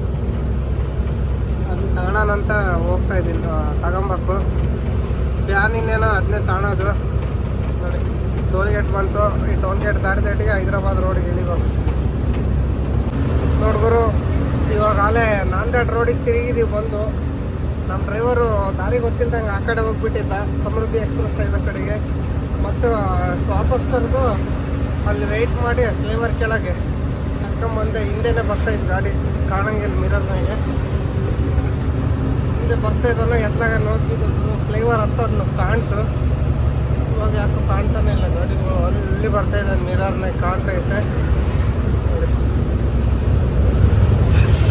ಅದನ್ನ ತಗೊಳ್ಳೋಣಂತ ಹೋಗ್ತಾ ಇದ್ದೀನಿ ತಗೊಬೇಕು ಫ್ಯಾನ್ ಇನ್ನೇನೋ ಅದನ್ನೇ ತಗೊಳೋದು. ನೋಡಿ ಟೋಲ್ ಗೇಟ್ ಬಂತು. ಈ ಟೋಲ್ ಗೇಟ್ ದಾಟಿದಾಟಿಗೆ ಹೈದ್ರಾಬಾದ್ ರೋಡಿಗೆ ಇಳಿಬೇಕು. ನೋಡ್ಗುರು ಇವಾಗ ಅಲ್ಲೇ ನಾಂದೇಡ್ ರೋಡಿಗೆ ತಿರುಗಿದೀವಿ ಬಂದು. ನಮ್ಮ ಡ್ರೈವರು ದಾರಿ ಗೊತ್ತಿಲ್ದಂಗೆ ಆ ಕಡೆ ಹೋಗ್ಬಿಟ್ಟಿದ್ದ. ಸಮೃದ್ಧಿ ಎಕ್ಸ್ಪ್ರೆಸ್ ಹೈವೇ ಕಡೆಗೆ. ಮತ್ತು ವಾಪಸ್ಟರ್ಗೂ ಅಲ್ಲಿ ವೆಯ್ಟ್ ಮಾಡಿ ಫ್ಲೇವರ್ ಕೆಳಗೆ. ಕರ್ಕೊಂಬಂದೆ ಹಿಂದೆನೇ ಬರ್ತಾ ಇತ್ತು ಗಾಡಿ. ಕಾಣಂಗಿಲ್ಲ ಮಿರರ್ನಾಗೆ ಹಿಂದೆ ಬರ್ತಾ ಇದ್ದಾನೆ ಎತ್ಲಾಗ ನೋಡ್ತಿದ್ದು ಫ್ಲೇವರ್ ಹತ್ತೋದ್ನು ಕಾಣ್ತು ಇವಾಗ ಯಾಕೋ ಕಾಣ್ತಾನೆ ಇಲ್ಲ ಗಾಡಿ ಅಲ್ಲಿ ಬರ್ತಾ ಇದ್ದಾನೆ ಮಿರರ್ನಾಗ ಕಾಣ್ತಾ ಐತೆ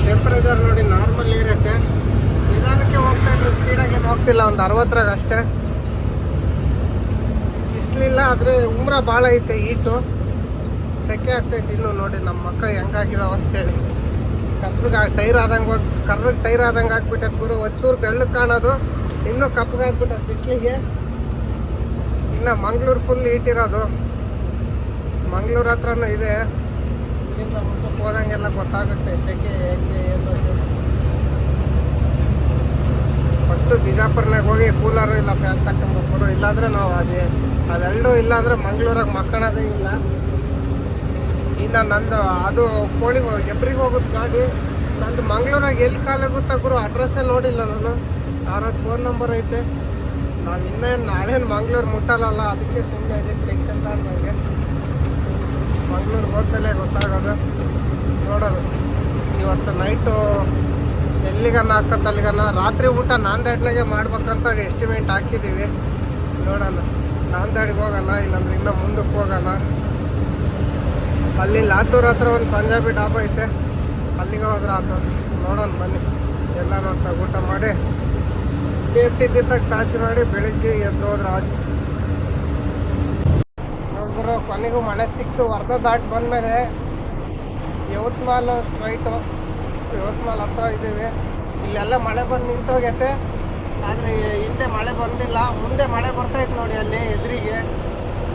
ಟೆಂಪ್ರೇಚರ್ ನೋಡಿ ನಾರ್ಮಲ್ ಇರುತ್ತೆ ನಿಧಾನಕ್ಕೆ ಹೋಗ್ತಾ ಇದ್ರು ಸ್ಪೀಡಾಗಿ ಏನು ಹೋಗ್ತಿಲ್ಲ, ಒಂದು ಅರವತ್ತರಾಗ ಅಷ್ಟೇ. ಬಿಸ್ಲಿಲ್ಲ ಆದರೆ ಉಮ್ರ ಭಾಳ ಐತೆ ಈಟು. ಸೆಕೆ ಆಗ್ತೈತೆ ಇನ್ನು ನೋಡಿ ನಮ್ಮ ಮಕ್ಕ ಹೆಂಗಾಗಿದಾವ ಅಂತೇಳಿ. ಕಪ್ಪಗೆ ಟೈರ್ ಆದಂಗೆ ಹೋಗಿ ಕರ್ರಗೆ ಟೈರ್ ಆದಂಗೆ ಹಾಕ್ಬಿಟ್ಟೈತೆ ಗುರು. ಒಂಚೂರು ಬೆಳ್ಳಗೆ ಕಾಣೋದು, ಇನ್ನೂ ಕಪ್ಪಗೆ ಆಗ್ಬಿಟ್ಟೈತೆ ಬಿಸ್ಲಿಗೆ. ಇನ್ನು ಮಂಗ್ಳೂರು ಫುಲ್ ಈಟಿರೋದು ಮಂಗ್ಳೂರು ಹತ್ರನೂ ಇದೆ. ಇಲ್ಲಿಂದ ಮುಂದಕ್ಕೆ ಹೋದಂಗೆಲ್ಲ ಗೊತ್ತಾಗುತ್ತೆ ಸೆಕೆ ಹೆಂಗೆ ಏನು. ಫಸ್ಟು ಬಿಜಾಪುರ್ನಾಗ ಹೋಗಿ ಕೂಲರು ಇಲ್ಲ ಫ್ಯಾನ್ ತಕ್ಕಂಬರು ಇಲ್ಲಾಂದ್ರೆ ನಾವು ಅದೇ ಅವೆರಡೂ ಇಲ್ಲಾಂದ್ರೆ ಮಂಗಳೂರಾಗ ಮಕ್ಕಳದೇ ಇಲ್ಲ. ಇನ್ನು ನಂದು, ಅದು ಕೋಳಿ ಎಬ್ರಿಗೆ ಹೋಗುತ್ತೆ ಗಾಡಿ. ನಂದು ಮಂಗಳೂರಾಗ ಎಲ್ಲಿ ಕಾಲಾಗುತ್ತಾ ಗುರು ಅಡ್ರೆಸ್ಸೇ ನೋಡಿಲ್ಲ ನಾನು. ಯಾರದು ಫೋನ್ ನಂಬರ್ ಐತೆ. ನಾವು ಇನ್ನೇನು, ನಾಳೇನು ಮಂಗ್ಳೂರು ಮುಟ್ಟಲ್ಲ ಅದಕ್ಕೆ ಸುಮ್ಮನೆ ಇದೆ ಟೆನ್ಷನ್ ನನಗೆ ಮಂಗ್ಳೂರಿಗೆ ಹೋದ್ಮೇಲೆ ಗೊತ್ತಾಗೋದು. ನೋಡೋದು. ಇವತ್ತು ನೈಟು ಎಲ್ಲಿಗನ ಹಾಕತ್ತಲ್ಲಿಗನ ರಾತ್ರಿ ಊಟ ನಾಂದೇಟ್ನಾಗೆ ಮಾಡ್ಬೇಕಂತ ಎಸ್ಟಿಮೇಟ್ ಹಾಕಿದ್ದೀವಿ. ನೋಡೋಣ. ನಾಂದೇಡ್ಗೆ ಹೋಗೋಣ ಇಲ್ಲಾಂದ್ರೆ ಇನ್ನೂ ಮುಂದಕ್ಕೆ ಹೋಗೋಣ ಅಲ್ಲಿ ಲಾತೂರ್ ಹತ್ರ ಒಂದು ಪಂಜಾಬಿ ಡಾಬ ಐತೆ. ಅಲ್ಲಿಗೆ ಹೋದ್ರೆ ಆತು. ನೋಡೋಣ, ಬನ್ನಿ. ಎಲ್ಲ ನೋಡ್ತಾ ಊಟ ಮಾಡಿ, ಸೇಫ್ಟಿ ಇದ್ದಾಗ ಕಾಚಿ ಮಾಡಿ ಬೆಳಿಗ್ಗೆ ಎದ್ದು ಹೋದ್ರೆ ಆಯ್ತು. ನೋಡಿದ್ರು, ಕೊನೆಗೂ ಮಳೆ ಸಿಕ್ತು. ವರ್ಧ ದಾಟ್ ಬಂದಮೇಲೆ ಯವತ್ಮಾಲ್ ಸ್ಟ್ರೈಟು, ಯವತ್ಮಾಲ್ ಹತ್ರ ಇದ್ದೀವಿ. ಇಲ್ಲೆಲ್ಲ ಮಳೆ ಬಂದು ನಿಂತೋಗೈತೆ. ಆದರೆ ಹಿಂದೆ ಮಳೆ ಬಂದಿಲ್ಲ. ಮುಂದೆ ಮಳೆ ಬರ್ತೈತೆ ನೋಡಿ ಅಲ್ಲಿ ಎದುರಿಗೆ.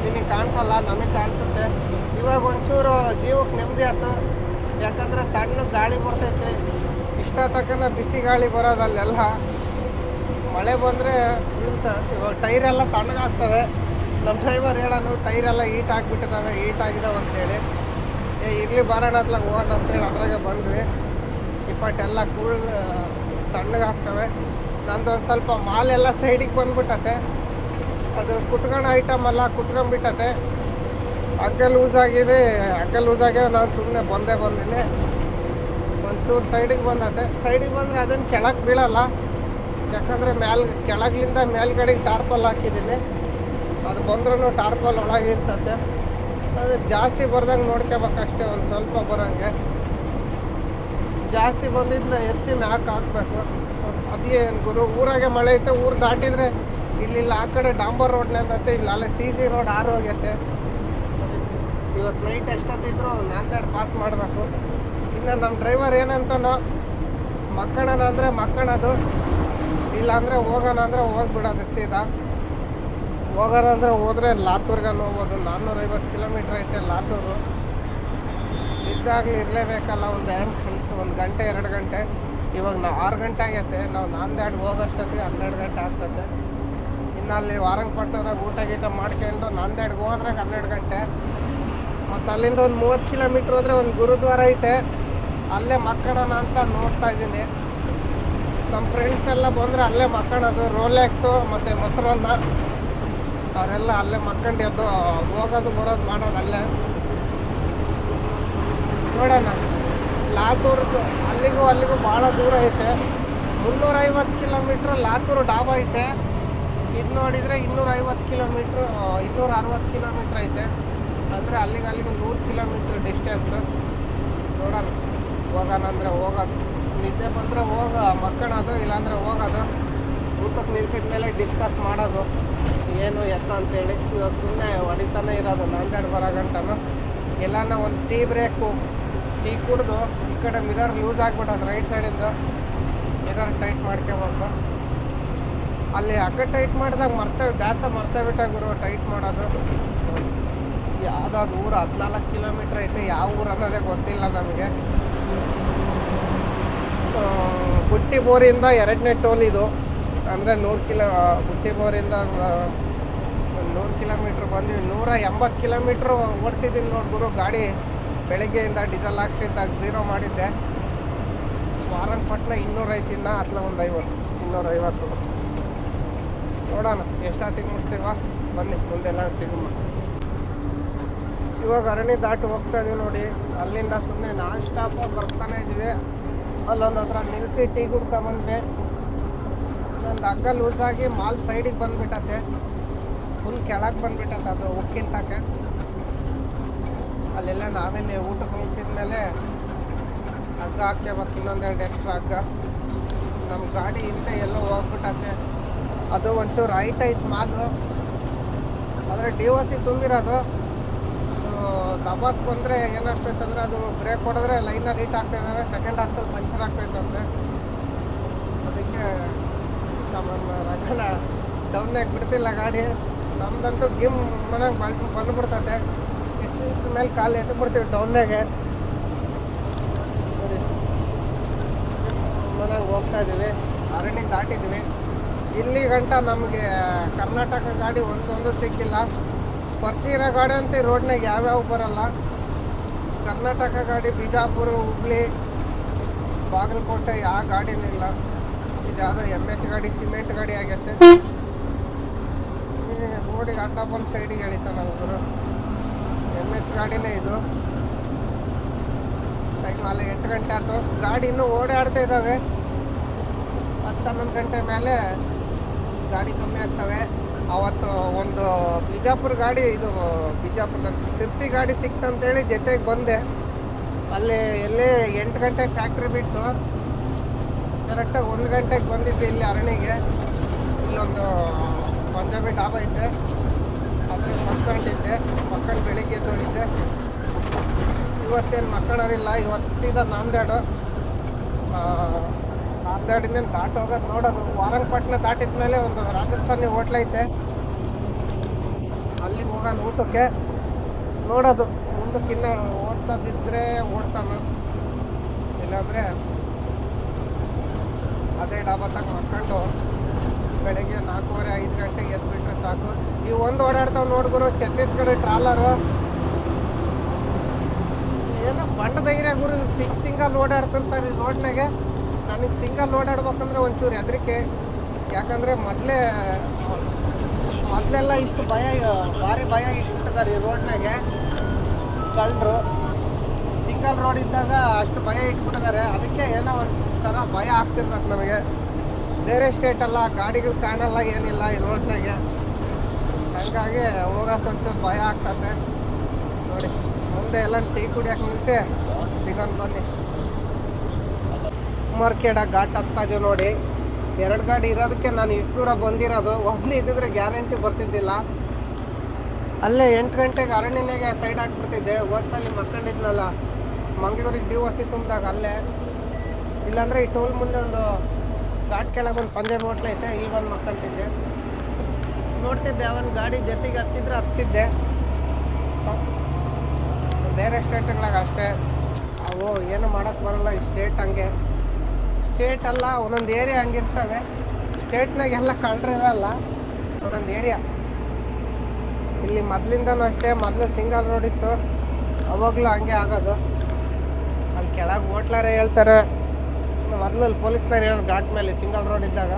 ನಿಮಗೆ ಕಾಣಿಸಲ್ಲ, ನಮಗೆ ಕಾಣಿಸುತ್ತೆ. ಇವಾಗ ಒಂಚೂರು ಜೀವಕ್ಕೆ ನೆಮ್ಮದಿ ಆಯ್ತು. ಯಾಕಂದರೆ ತಣ್ಣ ಗಾಳಿ ಬರ್ತೈತೆ. ಇಷ್ಟ ತಕ್ಕನ ಬಿಸಿ ಗಾಳಿ ಬರೋದು ಅಲ್ಲೆಲ್ಲ. ಮಳೆ ಬಂದರೆ ಇವಾಗ ಟೈರೆಲ್ಲ ತಣ್ಣಗಾಗ್ತವೆ. ನಮ್ಮ ಡ್ರೈವರ್ ಹೇಳೋನು ಟೈರೆಲ್ಲ ಈಟ್ ಆಗಿಬಿಟ್ಟಿದ್ದಾವೆ ಹೀಟ್ ಆಗಿದಾವೆ ಅಂತೇಳಿ. ಏ, ಇರಲಿ ಬರೋಣ ಅತ್ಲಾಗ ಹೋಗೋಣ ಅಂತೇಳಿ ಅದ್ರಾಗೆ ಬಂದ್ವಿ. ಇಪ್ಪಟ್ಟೆಲ್ಲ ಕೂಲ್ ತಣ್ಣಗಾಗ್ತವೆ. ನಂದು ಒಂದು ಸ್ವಲ್ಪ ಮಾಲ್ ಎಲ್ಲ ಸೈಡಿಗೆ ಬಂದ್ಬಿಟ್ಟತೆ. ಅದು ಕುತ್ಕೊಂಡು ಐಟಮ್ ಎಲ್ಲ ಕುತ್ಕೊಂಡ್ಬಿಟ್ಟತೆ. ಹಗ್ಗ ಲೂಸ್ ಆಗಿದೆ. ಹಗ್ಗ ಲೂಸ್ ಆಗ್ಯಾವ ನಾನು ಸುಮ್ಮನೆ ಬಂದೇ ಬಂದಿನಿ. ಒಂಚೂರು ಸೈಡಿಗೆ ಬಂದತೆ. ಸೈಡಿಗೆ ಬಂದರೆ ಅದನ್ನು ಕೆಳಗೆ ಬೀಳಲ್ಲ. ಯಾಕಂದರೆ ಮ್ಯಾಲ್ ಕೆಳಗಿಂದ ಮೇಲ್ಗಡೆಗೆ ಟಾರ್ಪಲ್ ಹಾಕಿದ್ದೀನಿ. ಅದು ಬಂದ್ರೂ ಟಾರ್ಪಲ್ ಒಳಗೆ ಇರ್ತದೆ ಅದು ಜಾಸ್ತಿ ಬರ್ದಂಗೆ ನೋಡ್ಕೋಬೇಕಷ್ಟೇ ಒಂದು ಸ್ವಲ್ಪ ಬರೋಂಗೆ. ಜಾಸ್ತಿ ಬಂದಿದ್ದನ್ನ ಎತ್ತಿ ಮ್ಯಾಕ್ ಹಾಕ್ಬೇಕು. ಅದೇನು ಗುರು, ಊರಾಗೆ ಮಳೆ ಐತೆ, ಊರು ದಾಟಿದ್ರೆ ಇಲ್ಲಿಲ್ಲ, ಆ ಕಡೆ ಡಾಂಬರ್ ರೋಡ್ನಂತೆ ಇಲ್ಲಿ ಅಲ್ಲೇ ಸಿ ಸಿ ರೋಡ್ ಆರು ಹೋಗೈತೆ. ಇವತ್ತು ನೈಟ್ ಎಷ್ಟೊತ್ತಿದ್ರು ನಾಂದೇಡ್ ಪಾಸ್ ಮಾಡಬೇಕು. ಇನ್ನು ನಮ್ಮ ಡ್ರೈವರ್ ಏನಂತನೋ ಮಕ್ಕಳನ ಅಂದರೆ ಮಕ್ಕಳದು, ಇಲ್ಲಾಂದರೆ ಹೋಗೋಣ ಅಂದರೆ ಹೋಗ್ಬಿಡೋದು ಸೀದಾ. ಹೋಗೋಣ ಅಂದರೆ ಹೋದರೆ ಲಾತೂರ್ಗೆ ಹೋಗ್ಬೋದು ನಾನ್ನೂರೈವತ್ತು ಕಿಲೋಮೀಟ್ರ್ ಐತೆ ಲಾತೂರು. ಇದ್ದಾಗಲಿ ಇರಲೇಬೇಕಲ್ಲ, ಒಂದು ಎರಡು ಗಂಟೆ ಒಂದು ಗಂಟೆ, ಎರಡು ಗಂಟೆ. ಇವಾಗ ನಾವು ಆರು ಗಂಟೆ ಆಗೈತೆ, ನಾವು ನಾಂದೇಡ್ಗೆ ಹೋಗೋಷ್ಟೊತ್ತಿಗೆ ಹನ್ನೆರಡು ಗಂಟೆ ಆಗ್ತದೆ ಇನ್ನು ಅಲ್ಲಿ ವಾರಂಗಪಟ್ಟಣದಾಗ ಊಟ ಗೀಟ ಮಾಡ್ಕೊಂಡು ನಾಂದೇಡ್ಗೆ ಹೋದ್ರೆ ಹನ್ನೆರಡು ಗಂಟೆ. ಮತ್ತು ಅಲ್ಲಿಂದ ಒಂದು ಮೂವತ್ತು ಕಿಲೋಮೀಟ್ರ್ ಹೋದರೆ ಒಂದು ಗುರುದ್ವಾರ ಐತೆ. ಅಲ್ಲೇ ಮಕ್ಕಳೋಣ ಅಂತ ನೋಡ್ತಾ ಇದ್ದೀನಿ. ನಮ್ಮ ಫ್ರೆಂಡ್ಸ್ ಎಲ್ಲ ಬಂದರೆ ಅಲ್ಲೇ ಮಕ್ಕಳೋದು ರೋಲ್ಯಾಕ್ಸು ಮತ್ತು ಮೊಸರನ್ನ. ಅವರೆಲ್ಲ ಅಲ್ಲೇ ಮಕ್ಕಂಡು ಎದ್ದು ಹೋಗೋದು ಬರೋದು ಮಾಡೋದು ಅಲ್ಲೇ. ನೋಡೋಣ. ಲಾತೂರ್ದು ಅಲ್ಲಿಗೂ ಅಲ್ಲಿಗೂ ಭಾಳ ದೂರ ಐತೆ. ಮುನ್ನೂರೈವತ್ತು ಕಿಲೋಮೀಟ್ರ್ ಲಾತೂರು ಡಾಬಾ ಐತೆ. ಇದು ನೋಡಿದರೆ ಇನ್ನೂರೈವತ್ತು ಕಿಲೋಮೀಟ್ರ್ ಇನ್ನೂರ ಅರವತ್ತು ಕಿಲೋಮೀಟ್ರ್ ಐತೆ. ಅಂದರೆ ಅಲ್ಲಿಗೆ ಅಲ್ಲಿಗೆ ನೂರು ಕಿಲೋಮೀಟ್ರ್ ಡಿಸ್ಟೆನ್ಸ್ ನೋಡೋಣ. ಹೋಗೋಣ ಅಂದರೆ ಹೋಗೋಣ. ನಿದ್ದೆ ಬಂದರೆ ಹೋಗ, ಮಕ್ಕಳದು ಇಲ್ಲಾಂದರೆ ಹೋಗೋದು. ಊಟಕ್ಕೆ ನಿಲ್ಸಿದ ಮೇಲೆ ಡಿಸ್ಕಸ್ ಮಾಡೋದು. ಏನು ಎತ್ತ ಅಂತೇಳಿ. ಇವಾಗ ಸುಮ್ಮನೆ ಹೊಡಿತಾನೆ ಇರೋದು. ನಾಂದೇಡ್ ಬರೋ ಗಂಟನು. ಎಲ್ಲಾನ ಒಂದು ಟೀ ಬ್ರೇಕು ಟೀ ಕುಡಿದು ಈ ಕಡೆ ಮಿರರ್ ಲೂಸ್ ಆಗ್ಬಿಟ್ಟದು ರೈಟ್ ಸೈಡಿಂದ ಮಿರರ್ ಟೈಟ್ ಮಾಡ್ಕೊಬೇಕು ಅಲ್ಲಿ ಅಕ್ಕ ಟೈಟ್ ಮಾಡಿದಾಗ ಮರ್ತೇ ದಾಸ ಮರ್ತಾ ಬಿಟ್ಟ ಗುರು ಟೈಟ್ ಮಾಡೋದು. ಯಾವುದಾದ್ರು ಊರು ಹದಿನಾಲ್ಕು ಕಿಲೋಮೀಟ್ರ್ ಐತೆ, ಯಾವ ಊರು ಅನ್ನೋದೇ ಗೊತ್ತಿಲ್ಲ ನಮಗೆ. ಗುಟ್ಟಿ ಬೋರಿಂದ ಎರಡನೇ ಟೋಲ್ ಇದು. ಅಂದರೆ ನೂರು ಕಿಲೋ ಬುಟ್ಟಿ ಬೋರಿಂದ ನೂರು ಕಿಲೋಮೀಟ್ರ್ ಬಂದ್ವಿ. ನೂರ ಎಂಬತ್ತು ಕಿಲೋಮೀಟ್ರ್ ಓಡಿಸಿದ್ದೀನಿ ನೋಡಿ ಗುರು ಗಾಡಿ. ಬೆಳಗ್ಗೆಯಿಂದ ಡೀಸೆಲ್ ಹಾಕ್ಸಿದ್ದಾಗ ಝೀರೋ ಮಾಡಿದ್ದೆ. ವಾರನ್ಪಟ್ನ ಇನ್ನೂರ ಐತಿನ್ನ ಅದನ್ನ ಒಂದು ಐವತ್ತು ಇನ್ನೂರೈವತ್ತು ನೋಡೋಣ ಎಷ್ಟಾತಿಗೆ ಮುಟ್ತೀವ. ಬನ್ನಿ, ಮುಂದೆಲ್ಲ ಸಿಗಮ್ಮ ಇವಾಗ ಅರಣಿ ದಾಟಿ ಹೋಗ್ತಾ ಇದೀವಿ ನೋಡಿ. ಅಲ್ಲಿಂದ ಸುಮ್ಮನೆ ನಾನ್ ಸ್ಟಾಪ್ ಬರ್ತಾನೆ ಇದೀವಿ. ಅಲ್ಲೊಂದು ಹತ್ರ ನಿಲ್ಲಿಸಿ ಟೀ ಕುಡ್ಕೊಂಬಂದ್ವಿ ಒಂದು ಹಗ್ಗ ಲೂಸ್ ಆಗಿ ಮಾಲ್ ಸೈಡಿಗೆ ಬಂದ್ಬಿಟ್ಟತೆ. ಫುಲ್ ಕೆಳಗೆ ಬಂದ್ಬಿಟ್ಟತೆ ಅದು ಉಕ್ಕಿಂತಕ್ಕೆ. ಅಲ್ಲೆಲ್ಲ ನಾವೇನೆ ಊಟಕ್ಕೆ ಮಿಂಚಿದ ಮೇಲೆ ಹಗ್ಗ ಹಾಕ್ತೇಬೇಕು ಇನ್ನೊಂದೆರಡು ಎಕ್ಸ್ಟ್ರಾ ಹಗ್ಗ. ನಮ್ಮ ಗಾಡಿ ಹಿಂದೆ ಎಲ್ಲ ಹೋಗ್ಬಿಟ್ಟತೆ ಅದು ಒಂಚೂರು ಹೈಟ್ ಐತೆ ಮಾಲು. ಆದರೆ ಡಿ ಒ ಸಿ ತುಂಬಿರೋದು. ಅದು ದಬಾಸ್ ಬಂದರೆ ಏನಾಗ್ತೈತೆ ಅಂದರೆ ಅದು ಬ್ರೇಕ್ ಹೊಡೆದ್ರೆ ಲೈನರ್ ಹೀಟ್ ಆಗ್ತಾಯಿದ್ದಾವೆ ಸೆಕೆಂಡ್ ಹಾಕ್ಸಲ್ಲಿ ಪಂಚರ್ ಆಗ್ತೈತಂತೆ. ಅದಕ್ಕೆ ನಮ್ಮ ರಗಣ ಡೌನ್ನಾಗಿ ಬಿಡ್ತಿಲ್ಲ ಗಾಡಿ. ನಮ್ದಂತೂ ಗಿಮ್ ಮನೆಗೆ ಬಂದು ಬಂದುಬಿಡ್ತತೆ. ಮೇಲೆ ಕಾಲು ಎತ್ತ ಬಿಡ್ತೀವಿ ನೋಡಿ. ಮನೆಗೆ ಹೋಗ್ತಾ ಇದ್ದೀವಿ. ಅರಣ್ಯ ದಾಟಿದ್ವಿ ಇಲ್ಲಿ ಗಂಟ ನಮಗೆ ಕರ್ನಾಟಕ ಗಾಡಿ ಒಂದೊಂದು ಸಿಕ್ಕಿಲ್ಲ. ಪರಿಚಯ ಇರೋ ಗಾಡಿ ಅಂತ ರೋಡ್ನಾಗ ಯಾವ್ಯಾವ ಬರಲ್ಲ. ಕರ್ನಾಟಕ ಗಾಡಿ, ಬಿಜಾಪುರ, ಹುಬ್ಳಿ, ಬಾಗಲಕೋಟೆ ಯಾವ ಗಾಡಿನೂ ಇಲ್ಲ. ಇದು ಯಾವುದೋ ಎಂ ಎಚ್ ಗಾಡಿ, ಸಿಮೆಂಟ್ ಗಾಡಿ ಆಗೈತೆ. ರೋಡಿಗೆ ಅಡ್ಡ ಬಂದು ಸೈಡಿಗೆ ಎಳಿತಾನೆ ಅವರು ಎಚ್ ಗಾಡಿನೇ ಇದು. ಟೈಮ್ ಅಲ್ಲಿ ಎಂಟು ಗಂಟೆ ಆಯ್ತು. ಗಾಡಿ ಇನ್ನೂ ಓಡಾಡ್ತಾ ಇದ್ದಾವೆ ಹತ್ತು ಹನ್ನೊಂದು ಗಂಟೆ ಮೇಲೆ ಗಾಡಿ ಕಮ್ಮಿ ಆಗ್ತವೆ. ಅವತ್ತು ಒಂದು ಬಿಜಾಪುರ ಗಾಡಿ, ಇದು ಬಿಜಾಪುರದ ಸಿರ್ಸಿ ಗಾಡಿ ಸಿಕ್ತಂತೇಳಿ ಜೊತೆಗೆ ಬಂದೆ. ಅಲ್ಲಿ ಎಲ್ಲಿ ಎಂಟು ಗಂಟೆಗೆ ಫ್ಯಾಕ್ಟ್ರಿ ಬಿಟ್ಟು ಕರೆಕ್ಟಾಗಿ ಒಂದು ಗಂಟೆಗೆ ಬಂದಿದ್ದೆ ಇಲ್ಲಿ ಅರಣಿಗೆ ಇಲ್ಲೊಂದು ಪಂಜಾಬಿ ಡಾಬಾ ಐತೆ. ಮಕ್ಕೊಂಡಿದ್ದೆ ಮಕ್ಕಳು ಬೆಳಿಗ್ಗೆ ಎದ್ದು ಹೋಗಿದ್ದೆ ಇವತ್ತೇನು ಮಕ್ಕಳರಿಲ್ಲ ಇವತ್ತು ಸೀದಾ ನಾಂದೇಡು ಆ, ದಾಟೋಗೋದು ನೋಡೋದು. ವಾರಂಗಪಟ್ಟಣ ದಾಟಿದ ಮೇಲೆ ಒಂದು ರಾಜಸ್ಥಾನಿ ಹೋಟ್ಲ್ ಐತೆ. ಅಲ್ಲಿಗೆ ಹೋಗೋಣ ಊಟಕ್ಕೆ. ನೋಡೋದು. ಮುಂದಕ್ಕಿನ್ನ ಓಡ್ತದಿದ್ರೆ ಓಡ್ತಾನೆ. ಇಲ್ಲಾಂದರೆ ಅದೇ ಡಾಬಾದಾಗ ಮಕ್ಕೊಂಡು ಬೆಳಗ್ಗೆ ನಾಲ್ಕೂವರೆ ಐದು ಗಂಟೆಗೆ ಎದ್ಬಿಟ್ರೆ ಸಾಕು. ಇವು ಒಂದು ಓಡಾಡ್ತಾವೆ ನೋಡ್ಗುರು ಛತ್ತೀಸ್ಗಢ ಟ್ರಾಲರ್ ಏನೋ ಬಂಡ ಧೈರ್ಯ ಗುರು, ಸಿಂಗ್ ಸಿಂಗಲ್ ಓಡಾಡ್ತಿರ್ತಾರೆ ಈ ರೋಡ್ನಾಗೆ. ನನಗೆ ಸಿಂಗಲ್ ಓಡಾಡ್ಬೇಕಂದ್ರೆ ಒಂಚೂರು ಹೆದರಿಕೆ. ಯಾಕಂದರೆ ಮೊದಲೇ, ಮೊದಲೆಲ್ಲ ಇಷ್ಟು ಭಯ, ಭಾರಿ ಭಯ ಇಟ್ಬಿಟ್ಟಿದ್ದಾರೆ ಈ ರೋಡ್ನಾಗೆ. ಕಳ್ಳರು ಸಿಂಗಲ್ ರೋಡ್ ಇದ್ದಾಗ ಅಷ್ಟು ಭಯ ಇಟ್ಬಿಟ್ಟಿದ್ದಾರೆ. ಅದಕ್ಕೆ ಏನೋ ಒಂಥರ ಭಯ ಆಗ್ತಿರ್ತದೆ ನಮಗೆ. ಬೇರೆ ಸ್ಟೇಟಲ್ಲ ಗಾಡಿಗಳು ಕಾಣಲ್ಲ ಏನಿಲ್ಲ ಈ ರೋಡ್ನಾಗೆ. ಹಾಗಾಗಿ ಹೋಗಕ್ಕೆ ಒಂಚೂರು ಭಯ ಆಗ್ತದೆ ನೋಡಿ, ಮುಂದೆ ಎಲ್ಲ ಟೀ ಕುಡಿಯಕ್ಕೆ ನಿಲ್ಲಿಸಿ ಸಿಗೋನ್ ಬನ್ನಿ. ಕುಮಾರ್ಖೇಡ ಘಾಟ್ ಹತ್ತಾ ಇದೀವಿ ನೋಡಿ. ಎರಡು ಗಾಡಿ ಇರೋದಕ್ಕೆ ನಾನು ಇಷ್ಟು ದೂರ ಬಂದಿರೋದು. ಒಬ್ಬನೇ ಇದ್ದಿದ್ರೆ ಗ್ಯಾರಂಟಿ ಬರ್ತಿದ್ದಿಲ್ಲ. ಅಲ್ಲೇ ಎಂಟು ಗಂಟೆಗೆ ಅರಣ್ಯನಾಗೆ ಸೈಡ್ ಹಾಕ್ಬಿಡ್ತಿದ್ದೆ ಹೋದ್ಸಲಿ ಮಕ್ಕಂಡಿದ್ನಲ್ಲ ಮಂಗಳೂರಿಗೆ ಡಿ ಸಿ ತುಂಬಿದಾಗ ಅಲ್ಲೇ. ಇಲ್ಲಾಂದರೆ ಈ ಟೋಲ್ ಮುಂದೆ ಒಂದು ಘಾಟ್ ಕೆಳಗೆ ಒಂದು ಪಂಜಾಬ್ ಹೋಟ್ಲೈತೆ ಇಲ್ಲಿ ಬಂದು ಮಕ್ಕಂತಿದ್ದೆ ನೋಡ್ತಿದ್ದೆ ಅವನ ಗಾಡಿ ಜೊತೆಗೆ ಹತ್ತಿದ್ರೆ ಹತ್ತಿದ್ದೆ. ಬೇರೆ ಸ್ಟೇಟ್ಗಳಾಗ ಅಷ್ಟೇ. ಅವು ಏನು ಮಾಡೋಕ್ಕೆ ಬರಲ್ಲ, ಈ ಸ್ಟೇಟ್ ಹಂಗೆ. ಸ್ಟೇಟ್ ಅಲ್ಲ, ಒಂದೊಂದು ಏರಿಯಾ ಹಂಗಿರ್ತವೆ. ಸ್ಟೇಟ್ನಾಗೆಲ್ಲ ಕಳ್ರಿರಲ್ಲ ಒಂದೊಂದು ಏರಿಯಾ ಇಲ್ಲಿ ಮೊದಲಿಂದನೂ ಅಷ್ಟೇ, ಮೊದಲು ಸಿಂಗಲ್ ರೋಡ್ ಇತ್ತು. ಅವಾಗಲೂ ಹಂಗೆ ಆಗೋದು. ಅಲ್ಲಿ ಕೆಳಗೆ ಹೋಟ್ಲಾರೆ ಹೇಳ್ತಾರೆ. ಮೊದಲಲ್ಲಿ ಪೊಲೀಸ್ನವ್ರು ಹೇಳೋದು ಘಾಟ್ ಮೇಲೆ ಸಿಂಗಲ್ ರೋಡ್ ಇದ್ದಾಗ.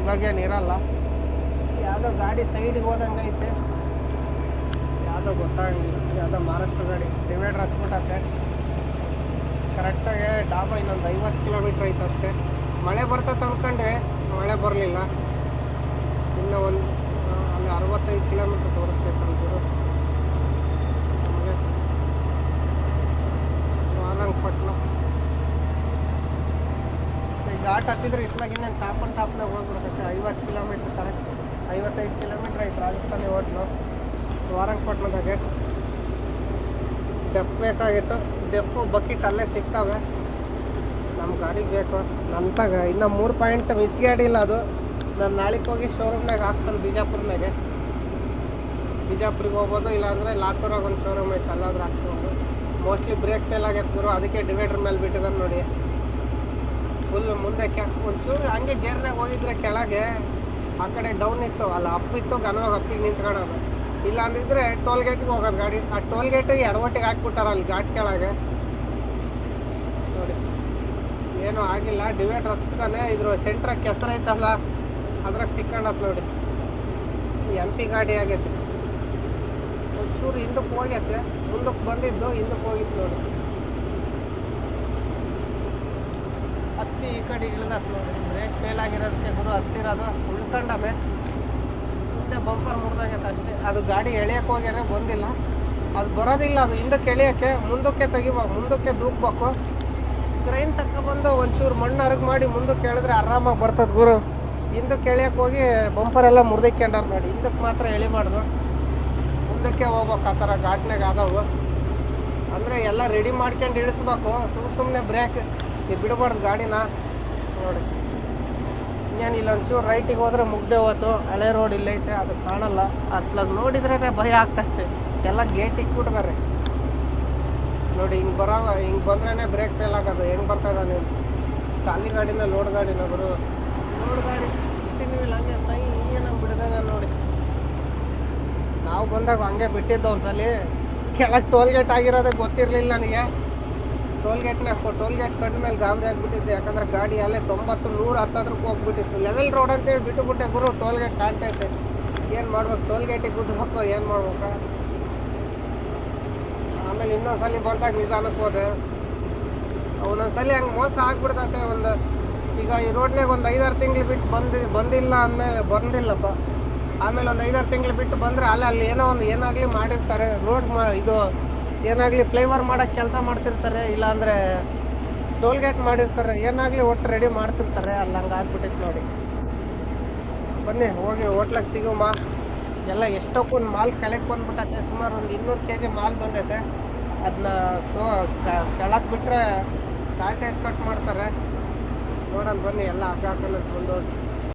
ಇವಾಗೇನು ಇರಲ್ಲ. ಯಾವುದೋ ಗಾಡಿ ಸೈಡಿಗೆ ಹೋದಂಗೆ ಐತೆ. ಯಾವುದೋ ಗೊತ್ತಾಗಿಲ್ಲ ಯಾವುದೋ ಮಹಾರಾಷ್ಟ್ರ ಗಾಡಿ. ಡಿವೈಡರ್ ಹತ್ಬಿಟ್ಟತ್ತೆ ಕರೆಕ್ಟಾಗಿ ಡಾಬಾ ಇನ್ನೊಂದು ಐವತ್ತು ಕಿಲೋಮೀಟ್ರ್ ಐತೆ ಅಷ್ಟೇ. ಮಳೆ ಬರ್ತೈತೆ ಅಂದ್ಕೊಂಡೆ ಮಳೆ ಬರಲಿಲ್ಲ. ಇನ್ನು ಒಂದು ಅಲ್ಲಿ ಅರವತ್ತೈದು ಕಿಲೋಮೀಟ್ರ್ ತೋರಿಸ್ಬೇಕು ಅಂತೀರು ನಮಗೆ. ವಾಲಂಗಪಟ್ನ ಈ ಘಾಟ್ ಹತ್ತಿದ್ರೆ ಇಟ್ಲಾಗ ಇನ್ನೇನು ಟಾಪ್ ಅಂಡ್ ಟಾಪ್ನಾಗ ಹೋಗ್ಬಿಡ್ತೈತೆ. ಐವತ್ತು ಕಿಲೋಮೀಟ್ರ್ ಕರೆಕ್ಟ್. ಐವತ್ತೈದು ಕಿಲೋಮೀಟ್ರ್ ಐತೆ ರಾಜಸ್ಥಾನಿ ಹೋಟ್ಲು ವಾರಂಗಪಟ್ನದಾಗೆ ಡೆಪ್ ಬೇಕಾಗಿತ್ತು. ಡೆಪ್ಪು ಬಕೆಟ್ ಅಲ್ಲೇ ಸಿಗ್ತವೆ. ನಮ್ಮ ಗಾಡಿಗೆ ಬೇಕು. ನಂತಾಗ ಇನ್ನು ಮೂರು ಪಾಯಿಂಟ್ ಮಿಸ್ ಗಾಡಿ ಇಲ್ಲ ಅದು. ನಾನು ನಾಳೆಗೆ ಹೋಗಿ ಶೋರೂಮ್ನಾಗ ಹಾಕ್ತಾನೆ ಬಿಜಾಪುರ್ನಾಗೆ ಬಿಜಾಪುರಿಗೆ ಹೋಗ್ಬೋದು, ಇಲ್ಲಾಂದರೆ ಲಾತೂರಾಗ ಒಂದು ಶೋರೂಮ್ ಐತೆ, ಅಲ್ಲಾದ್ರೂ ಹಾಕ್ಸ್ಕೊಂಡು. ಮೋಸ್ಟ್ಲಿ ಬ್ರೇಕ್ ಫೇಲ್ ಆಗೈತೆ ಗುರು, ಅದಕ್ಕೆ ಡಿವೈಡರ್ ಮೇಲೆ ಬಿಟ್ಟಿದ್ದಾನೆ ನೋಡಿ. ಫುಲ್ ಮುಂದೆ ಕೆ ಒಂಚೂರು ಹಂಗೆ ಗೇರ್ನಾಗ ಹೋಗಿದ್ರೆ ಕೆಳಗೆ ಆ ಕಡೆ ಡೌನ್ ಇತ್ತು, ಅಲ್ಲ ಅಪ್ ಇತ್ತು ಘನವಾಗಿ ಅಪ್ಪಿಗೆ ನಿಂತ್ಕೊಳ್ಳೋದು ಇಲ್ಲ ಅಂದಿದ್ರೆ ಟೋಲ್ ಗೇಟ್ಗೆ ಹೋಗೋದು ಗಾಡಿ. ಆ ಟೋಲ್ ಗೇಟಿಗೆ ಎಡವಟ್ಟಿಗೆ ಹಾಕ್ಬಿಟ್ಟಾರ ಅಲ್ಲಿ ಘಾಟ್ ಕೆಳಗೆ. ನೋಡಿ, ಏನೂ ಆಗಿಲ್ಲ. ಡಿವೈಡ್ ರಕ್ಷಿದಾನೆ ಇದ್ರ ಸೆಂಟ್ರಾಗ ಕೆಸರು ಐತಲ್ಲ, ಅದ್ರಾಗ ಸಿಕ್ಕಂಡತ್ ನೋಡಿ. ಎಂ ಪಿ ಗಾಡಿ ಆಗೈತೆ. ಒಂಚೂರು ಹಿಂದಕ್ಕೆ ಹೋಗೈತೆ. ಮುಂದಕ್ಕೆ ಬಂದಿದ್ದು, ಹಿಂದಕ್ಕೆ ಹೋಗಿತ್ತು ನೋಡಿ. ಹತ್ತಿ ಈ ಕಡೆ ಇಳಿದ ಬ್ರೇಕ್ ಫೇಲ್ ಆಗಿರೋದಕ್ಕೆ ಗುರು ಹತ್ಸಿರೋದು ಉಳ್ಕೊಂಡವೆ ಮುಂದೆ ಬಂಪರ್ ಮುರಿದಾಗೈತೆ ಅಷ್ಟೇ. ಅದು ಗಾಡಿ ಎಳೆಯಕ್ಕೆ ಹೋಗ್ಯಾರೆ, ಬಂದಿಲ್ಲ. ಅದು ಬರೋದಿಲ್ಲ, ಅದು ಹಿಂದಕ್ಕೆ ಎಳೆಯೋಕ್ಕೆ, ಮುಂದಕ್ಕೆ ತೆಗಿಬೇಕು ಮುಂದಕ್ಕೆ ದೂಕ್ಬೇಕು. ಕ್ರೈನ್ ತಗೊಬಂದು ಒಂಚೂರು ಮಣ್ಣು ಅರಗ್ ಮಾಡಿ ಮುಂದಕ್ಕೆ ಎಳೆದ್ರೆ ಆರಾಮಾಗಿ ಬರ್ತದೆ ಗುರು. ಹಿಂದಕ್ಕೆ ಎಳೆಯಕ್ಕೆ ಹೋಗಿ ಬಂಪರ್ ಎಲ್ಲ ಮುರಿದಿಕ್ಕೊಂಡಾರ ನೋಡಿ. ಹಿಂದಕ್ಕೆ ಮಾತ್ರ ಎಳೆ ಮಾಡಿದ್ರು ಮುಂದಕ್ಕೆ ಹೋಗ್ಬೇಕು, ಆ ಥರ ಘಾಟ್ನಾಗ ಆದವು. ಅಂದರೆ ಎಲ್ಲ ರೆಡಿ ಮಾಡ್ಕೊಂಡು ಇಳಿಸ್ಬೇಕು. ಸುಮ್ಮ ಸುಮ್ಮನೆ ಬ್ರೇಕ್ ಬಿಡಬಾರ್ದು ಗಾಡಿನ. ನೋಡಿ. ಇನ್ನೇನು ಇಲ್ಲ ಒಂಚೂರು ರೈಟಿಗೆ ಹೋದ್ರೆ ಮುಗ್ದೆ ಹೋಯ್ತು. ಹಳೆ ರೋಡ್ ಇಲ್ಲೈತೆ ಅದು ಕಾಣಲ್ಲ. ಅತ್ಲಾಗ ನೋಡಿದ್ರೆ ಭಯ ಆಗ್ತೈತೆ. ಎಲ್ಲ ಗೇಟ್ ಇಕ್ಬಿಟ್ಟಿದ್ದಾರೆ ನೋಡಿ ಹಿಂಗೆ ಬರೋ ಹಿಂಗೆ ಬಂದ್ರೇ ಬ್ರೇಕ್ ಫೇಲ್ ಆಗೋದು. ಹೆಂಗೆ ಬರ್ತಾ ಇದ್ದಾನೆ? ಖಾಲಿ ಗಾಡಿನ ಲೋಡ್ ಗಾಡಿನ ಬರು ಲೋಡ್ ಗಾಡಿ ಇಲ್ಲ ಹಂಗೆ ಸೈ ಏನಂಗೆ ಬಿಡಿದಾನೆ ನೋಡಿ. ನಾವು ಬಂದಾಗ ಹಂಗೆ ಬಿಟ್ಟಿದ್ದು ಒಂದ್ಸಲಿ. ಕೆಳಗೆ ಟೋಲ್ ಗೇಟ್ ಆಗಿರೋದೇ ಗೊತ್ತಿರಲಿಲ್ಲ ನನಗೆ. ಟೋಲ್ ಗೇಟ್ನ ಟೋಲ್ ಗೇಟ್ ಕಂಡ ಮೇಲೆ ಗಾಬರಿ ಆಗಿಬಿಟ್ಟಿದ್ದೆ ಯಾಕಂದ್ರೆ ಗಾಡಿ ಅಲ್ಲೇ ತೊಂಬತ್ತು, ನೂರು ಹತ್ತದ್ರಕ್ಕೆ ಹೋಗ್ಬಿಟ್ಟಿತ್ತು. ಲೆವೆಲ್ ರೋಡ್ ಅಂತೇಳಿ ಬಿಟ್ಟುಬಿಟ್ಟೆ ಗುರು ಟೋಲ್ ಗೇಟ್ ಕಾಣ್ತೈತೆ ಏನು ಮಾಡ್ಬೇಕು? ಟೋಲ್ ಗೇಟಿಗೆ ಗುದ್ದಬೇಕು ಏನು ಮಾಡ್ಬೇಕು? ಆಮೇಲೆ ಇನ್ನೊಂದ್ಸಲಿ ಬಂದಾಗ ನಿಧಾನಕ್ಕೆ ಹೋದೆ. ಒಂದೊಂದ್ಸಲಿ ಹಂಗೆ ಮೋಸ ಆಗ್ಬಿಡ್ತೈತೆ ಒಂದು. ಈಗ ಈ ರೋಡ್ನಾಗ ಒಂದು ಐದಾರು ತಿಂಗಳು ಬಿಟ್ಟು ಬಂದು ಬಂದಿಲ್ಲ ಅಂದಮೇಲೆ ಬಂದಿಲ್ಲಪ್ಪ. ಆಮೇಲೆ ಒಂದು ಐದಾರು ತಿಂಗಳು ಬಿಟ್ಟು ಬಂದರೆ ಅಲ್ಲೇ ಅಲ್ಲಿ ಏನೋ ಒಂದು ಏನಾಗಲಿ ಮಾಡಿರ್ತಾರೆ. ರೋಡ್ ಮಾ ಇದು ಏನಾಗಲಿ ಫ್ಲೇವರ್ ಮಾಡೋಕ್ಕೆ ಕೆಲಸ ಮಾಡ್ತಿರ್ತಾರೆ, ಇಲ್ಲಾಂದರೆ ಟೋಲ್ಗೇಟ್ ಮಾಡಿರ್ತಾರೆ, ಏನಾಗಲಿ ಒಟ್ಟು ರೆಡಿ ಮಾಡ್ತಿರ್ತಾರೆ ಅಲ್ಲಿ ಹಂಗೆ ನೋಡಿ. ಬನ್ನಿ, ಹೋಗಿ ಹೋಟ್ಲಾಗೆ ಸಿಗೋ ಮಾ ಎಲ್ಲ ಎಷ್ಟೊಕ್ಕೊಂದು ಮಾಲ್ ಕೆಳಗೆ ಬಂದ್ಬಿಟ್ಟೈತೆ, ಸುಮಾರು ಒಂದು ಇನ್ನೂರು ಕೆ ಜಿ ಮಾಲ್ ಬಂದೈತೆ. ಅದನ್ನ ಸೋ ಕೆಳಕ್ಕೆ ಬಿಟ್ಟರೆ ಸ್ಯಾನಿಟೈಸ್ ಕಟ್ ಮಾಡ್ತಾರೆ. ನೋಡೋಣ ಬನ್ನಿ, ಎಲ್ಲ ಹಾಕಿ ಹಾಕೊಂಡು ಬಂದು